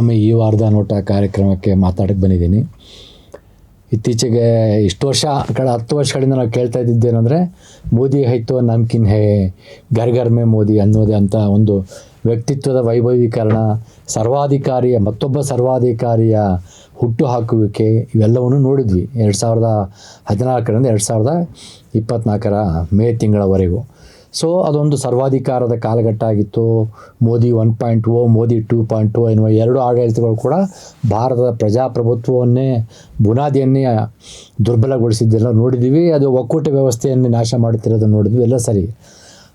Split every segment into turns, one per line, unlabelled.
ಮತ್ತೊಮ್ಮೆ ಈ ವಾರದ ನೋಟ ಕಾರ್ಯಕ್ರಮಕ್ಕೆ ಮಾತಾಡಕ್ಕೆ ಬಂದಿದ್ದೀನಿ. ಇತ್ತೀಚೆಗೆ ಇಷ್ಟು ವರ್ಷ ಕಳೆದ ಹತ್ತು ವರ್ಷಗಳಿಂದ ನಾವು ಕೇಳ್ತಾ ಇದ್ದಿದ್ದೇನೆಂದರೆ, ಮೋದಿ ಹೈತು ನಮ್ಕಿನ್ ಹೇ, ಘರ್ ಘರ್ ಮೇ ಮೋದಿ ಅನ್ನೋದೇ ಅಂತ ಒಂದು ವ್ಯಕ್ತಿತ್ವದ ವೈಭವೀಕರಣ, ಸರ್ವಾಧಿಕಾರಿಯ, ಮತ್ತೊಬ್ಬ ಸರ್ವಾಧಿಕಾರಿಯ ಹುಟ್ಟು ಹಾಕುವಿಕೆ ಇವೆಲ್ಲವನ್ನು ನೋಡಿದ್ವಿ. ಎರಡು ಸಾವಿರದ ಹದಿನಾಲ್ಕರಿಂದ ಎರಡು ಸಾವಿರದ ಇಪ್ಪತ್ತ್ನಾಲ್ಕರ ಮೇ ತಿಂಗಳವರೆಗೂ. ಸೊ ಅದೊಂದು ಸರ್ವಾಧಿಕಾರದ ಕಾಲಘಟ್ಟ ಆಗಿತ್ತು Modi one point O Modi two point O ಎನ್ನುವ ಎರಡು ಆಡಳಿತಗಳು ಕೂಡ ಭಾರತದ ಪ್ರಜಾಪ್ರಭುತ್ವವನ್ನೇ, ಬುನಾದಿಯನ್ನೇ ದುರ್ಬಲಗೊಳಿಸಿದ್ದೆಲ್ಲ ನೋಡಿದ್ದೀವಿ ಅದು ಒಕ್ಕೂಟ ವ್ಯವಸ್ಥೆಯನ್ನೇ ನಾಶ ಮಾಡುತ್ತಿರೋದನ್ನು ನೋಡಿದ್ವಿ. ಎಲ್ಲ ಸರಿ.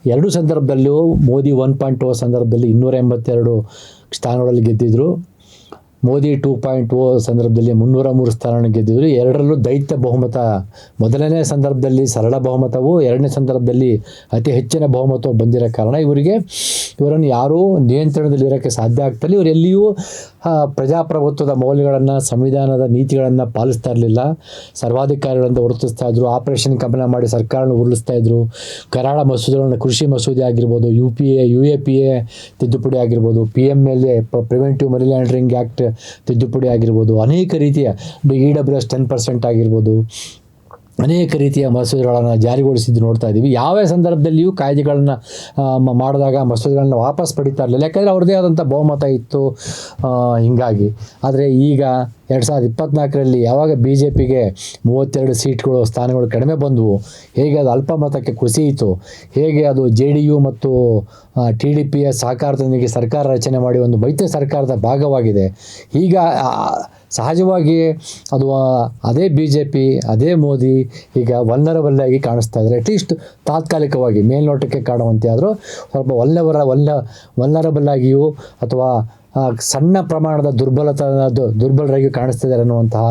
ಎರಡೂ ಸಂದರ್ಭದಲ್ಲೂ ಮೋದಿ ಒನ್ ಪಾಯಿಂಟ್ ಓ ಸಂದರ್ಭದಲ್ಲಿ ಇನ್ನೂರ ಎಂಬತ್ತೆರಡು ಸ್ಥಾನಗಳಲ್ಲಿ ಗೆದ್ದಿದ್ರು. ಮೋದಿ ಟೂ ಪಾಯಿಂಟ್ ಓ ಸಂದರ್ಭದಲ್ಲಿ ಮುನ್ನೂರ ಮೂರು ಸ್ಥಾನ ಗೆದ್ದಿದ್ರು. ಎರಡರಲ್ಲೂ ದೈತ್ಯ ಬಹುಮತ. ಮೊದಲನೇ ಸಂದರ್ಭದಲ್ಲಿ ಸರಳ ಬಹುಮತವು, ಎರಡನೇ ಸಂದರ್ಭದಲ್ಲಿ ಅತಿ ಹೆಚ್ಚಿನ ಬಹುಮತವು ಬಂದಿರೋ ಕಾರಣ ಇವರಿಗೆ, ಇವರನ್ನು ಯಾರೂ ನಿಯಂತ್ರಣದಲ್ಲಿ ಇರೋಕ್ಕೆ ಸಾಧ್ಯ ಆಗ್ತಿಲ್ಲ ಇವರು ಎಲ್ಲಿಯೂ ಪ್ರಜಾಪ್ರಭುತ್ವದ ಮೌಲ್ಯಗಳನ್ನು, ಸಂವಿಧಾನದ ನೀತಿಗಳನ್ನು ಪಾಲಿಸ್ತಾ ಇರಲಿಲ್ಲ. ಸರ್ವಾಧಿಕಾರಿಗಳನ್ನು ವರ್ತಿಸ್ತಾ ಇದ್ರು. ಆಪರೇಷನ್ ಕಮನ ಮಾಡಿ ಸರ್ಕಾರನ ಉರುಳಿಸ್ತಾ ಇದ್ರು. ಕರಾಳ ಮಸೂದೆಗಳನ್ನು ಕೃಷಿ ಮಸೂದೆ ಆಗಿರ್ಬೋದು, U P A, U A P A ತಿದ್ದುಪಡಿ ಆಗಿರ್ಬೋದು, P M L A preventive money laundering act ತಿದ್ದುಪಡಿ ಆಗಿರ್ಬೋದು, ಅನೇಕ ರೀತಿಯ E W S ten percent ಆಗಿರ್ಬೋದು, ಅನೇಕ ರೀತಿಯ ಮಸೂದೆಗಳನ್ನು ಜಾರಿಗೊಳಿಸಿದ್ದು ನೋಡ್ತಾ ಇದ್ದೀವಿ ಯಾವ ಸಂದರ್ಭದಲ್ಲಿಯೂ ಕಾಯ್ದೆಗಳನ್ನು ಮಾಡಿದಾಗ ಮಸೂದೆಗಳನ್ನ ವಾಪಸ್ ಪಡಿತಾ ಇರಲಿಲ್ಲ. ಯಾಕಂದರೆ ಅವ್ರದ್ದೇ ಆದಂಥ ಬಹುಮತ ಇತ್ತು ಹಿಂಗಾಗಿ. ಆದರೆ ಈಗ ಎರಡು ಸಾವಿರದ ಇಪ್ಪತ್ನಾಲ್ಕರಲ್ಲಿ ಯಾವಾಗ ಬಿ ಜೆ ಪಿಗೆ ಮೂವತ್ತೆರಡು ಸೀಟ್ಗಳು ಸ್ಥಾನಗಳು ಕಡಿಮೆ ಬಂದವು, ಹೇಗೆ ಅದು ಅಲ್ಪಮತಕ್ಕೆ ಕುಸಿಯಿತು ಹೇಗೆ ಅದು ಜೆ ಡಿ ಯು ಮತ್ತು ಟಿ ಡಿ ಪಿಯ ಸಹಕಾರದೊಂದಿಗೆ ಸರ್ಕಾರ ರಚನೆ ಮಾಡಿ ಒಂದು ಮೈತ್ರಿ ಸರ್ಕಾರದ ಭಾಗವಾಗಿದೆ. ಈಗ ಸಹಜವಾಗಿ ಅದು ಅದೇ ಬಿ ಜೆ ಪಿ ಅದೇ ಮೋದಿ ಈಗ ವಲ್ನರಬಲ್ ಆಗಿ ಕಾಣಿಸ್ತಾ ಇದ್ದಾರೆ. ಅಟ್ಲೀಸ್ಟ್ ತಾತ್ಕಾಲಿಕವಾಗಿ, ಮೇಲ್ನೋಟಕ್ಕೆ ಕಾಣುವಂತೆ ಆದರೂ ಸ್ವಲ್ಪ ಒಲ್ಲೆವರ, ಒಲ್ಲ ವಲ್ನರಬಲ್ ಆಗಿಯೂ ಅಥವಾ ಸಣ್ಣ ಪ್ರಮಾಣದ ದುರ್ಬಲತ ದುರ್ಬಲರಾಗಿ ಕಾಣಿಸ್ತಿದ್ದಾರೆ ಅನ್ನುವಂತಹ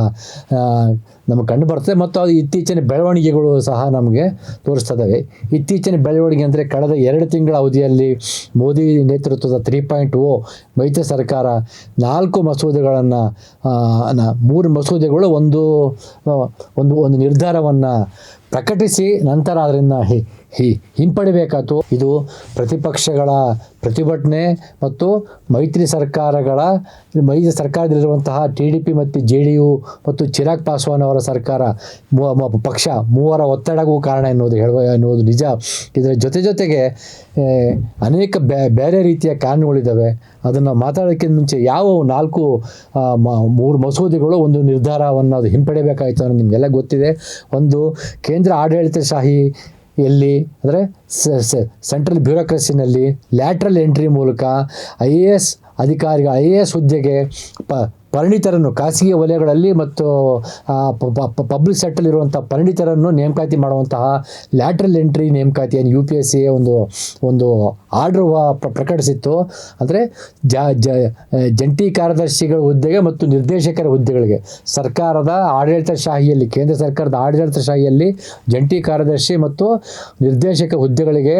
ನಮಗೆ ಕಂಡು ಬರ್ತದೆ. ಮತ್ತು ಅದು ಇತ್ತೀಚಿನ ಬೆಳವಣಿಗೆಗಳು ಸಹ ನಮಗೆ ತೋರಿಸ್ತದವೆ ಇತ್ತೀಚಿನ ಬೆಳವಣಿಗೆ ಅಂದರೆ ಕಳೆದ ಎರಡು ತಿಂಗಳ ಅವಧಿಯಲ್ಲಿ ಮೋದಿ ನೇತೃತ್ವದ ತ್ರೀ ಪಾಯಿಂಟ್ ಓ ಮೈತ್ರಿ ಸರ್ಕಾರ ನಾಲ್ಕು ಮಸೂದೆಗಳನ್ನು ಮೂರು ಮಸೂದೆಗಳು ಒಂದು ಒಂದು ಒಂದು ನಿರ್ಧಾರವನ್ನು ಪ್ರಕಟಿಸಿ ನಂತರ ಅದರಿಂದ ಹಿ ಹಿಂಪಡಿಬೇಕಾಯ್ತು ಇದು ಪ್ರತಿಪಕ್ಷಗಳ ಪ್ರತಿಭಟನೆ ಮತ್ತು ಮೈತ್ರಿ ಸರ್ಕಾರಗಳ ಮೈತ್ರಿ ಸರ್ಕಾರದಲ್ಲಿರುವಂತಹ ಟಿ ಡಿ ಪಿ ಮತ್ತು ಜೆ ಡಿ ಯು ಮತ್ತು ಚಿರಾಗ್ ಪಾಸ್ವಾನ್ ಅವರ ಸರ್ಕಾರ ಪಕ್ಷ ಮೂವರ ಒತ್ತಡಕ್ಕೂ ಕಾರಣ ಎನ್ನುವುದು ಹೇಳುವ, ಎನ್ನುವುದು ನಿಜ. ಇದರ ಜೊತೆ ಜೊತೆಗೆ ಅನೇಕ ಬೇರೆ ರೀತಿಯ ಕಾನೂನುಗಳಿದ್ದಾವೆ. ಅದನ್ನು ಮಾತಾಡೋಕ್ಕಿಂತ ಮುಂಚೆ ಯಾವ ನಾಲ್ಕು ಮೂರು ಮಸೂದೆಗಳು ಒಂದು ನಿರ್ಧಾರವನ್ನು ಅದು ಹಿಂಪಡೆಯಬೇಕಾಯಿತು ಅನ್ನೋದು ನಿಮಗೆಲ್ಲ ಗೊತ್ತಿದೆ. ಒಂದು, ಕೇಂದ್ರ ಆಡಳಿತಶಾಹಿ ಎಲ್ಲಿ? ಅಂದರೆ ಸೆಂಟ್ರಲ್ ಬ್ಯೂರೋಕ್ರಸಿನಲ್ಲಿ ಲ್ಯಾಟ್ರಲ್ ಎಂಟ್ರಿ ಮೂಲಕ ಐ ಎ ಎಸ್ ಅಧಿಕಾರಿಗಳ ಐ ಎ ಎಸ್ ಹುದ್ದೆಗೆ ಪ ಪರಿಣಿತರನ್ನು ಖಾಸಗಿ ವಲಯಗಳಲ್ಲಿ ಮತ್ತು ಪಬ್ಲಿಕ್ ಸೆಕ್ಟರ್ ಇರುವಂಥ ಪರಿಣಿತರನ್ನು ನೇಮಕಾತಿ ಮಾಡುವಂತಹ ಲ್ಯಾಟ್ರಲ್ ಎಂಟ್ರಿ ನೇಮಕಾತಿಯನ್ನು ಯು ಪಿ ಎಸ್ ಸಿ ಒಂದು ಒಂದು ಆರ್ಡರ್ ಪ್ರಕಟಿಸಿತ್ತು. ಅಂದರೆ ಜ ಜಂಟಿ ಕಾರ್ಯದರ್ಶಿಗಳ ಹುದ್ದೆಗೆ ಮತ್ತು ನಿರ್ದೇಶಕರ ಹುದ್ದೆಗಳಿಗೆ ಸರ್ಕಾರದ ಆಡಳಿತ ಶಾಹಿಯಲ್ಲಿ, ಕೇಂದ್ರ ಸರ್ಕಾರದ ಆಡಳಿತ ಶಾಹಿಯಲ್ಲಿ ಜಂಟಿ ಕಾರ್ಯದರ್ಶಿ ಮತ್ತು ನಿರ್ದೇಶಕ ಹುದ್ದೆಗಳಿಗೆ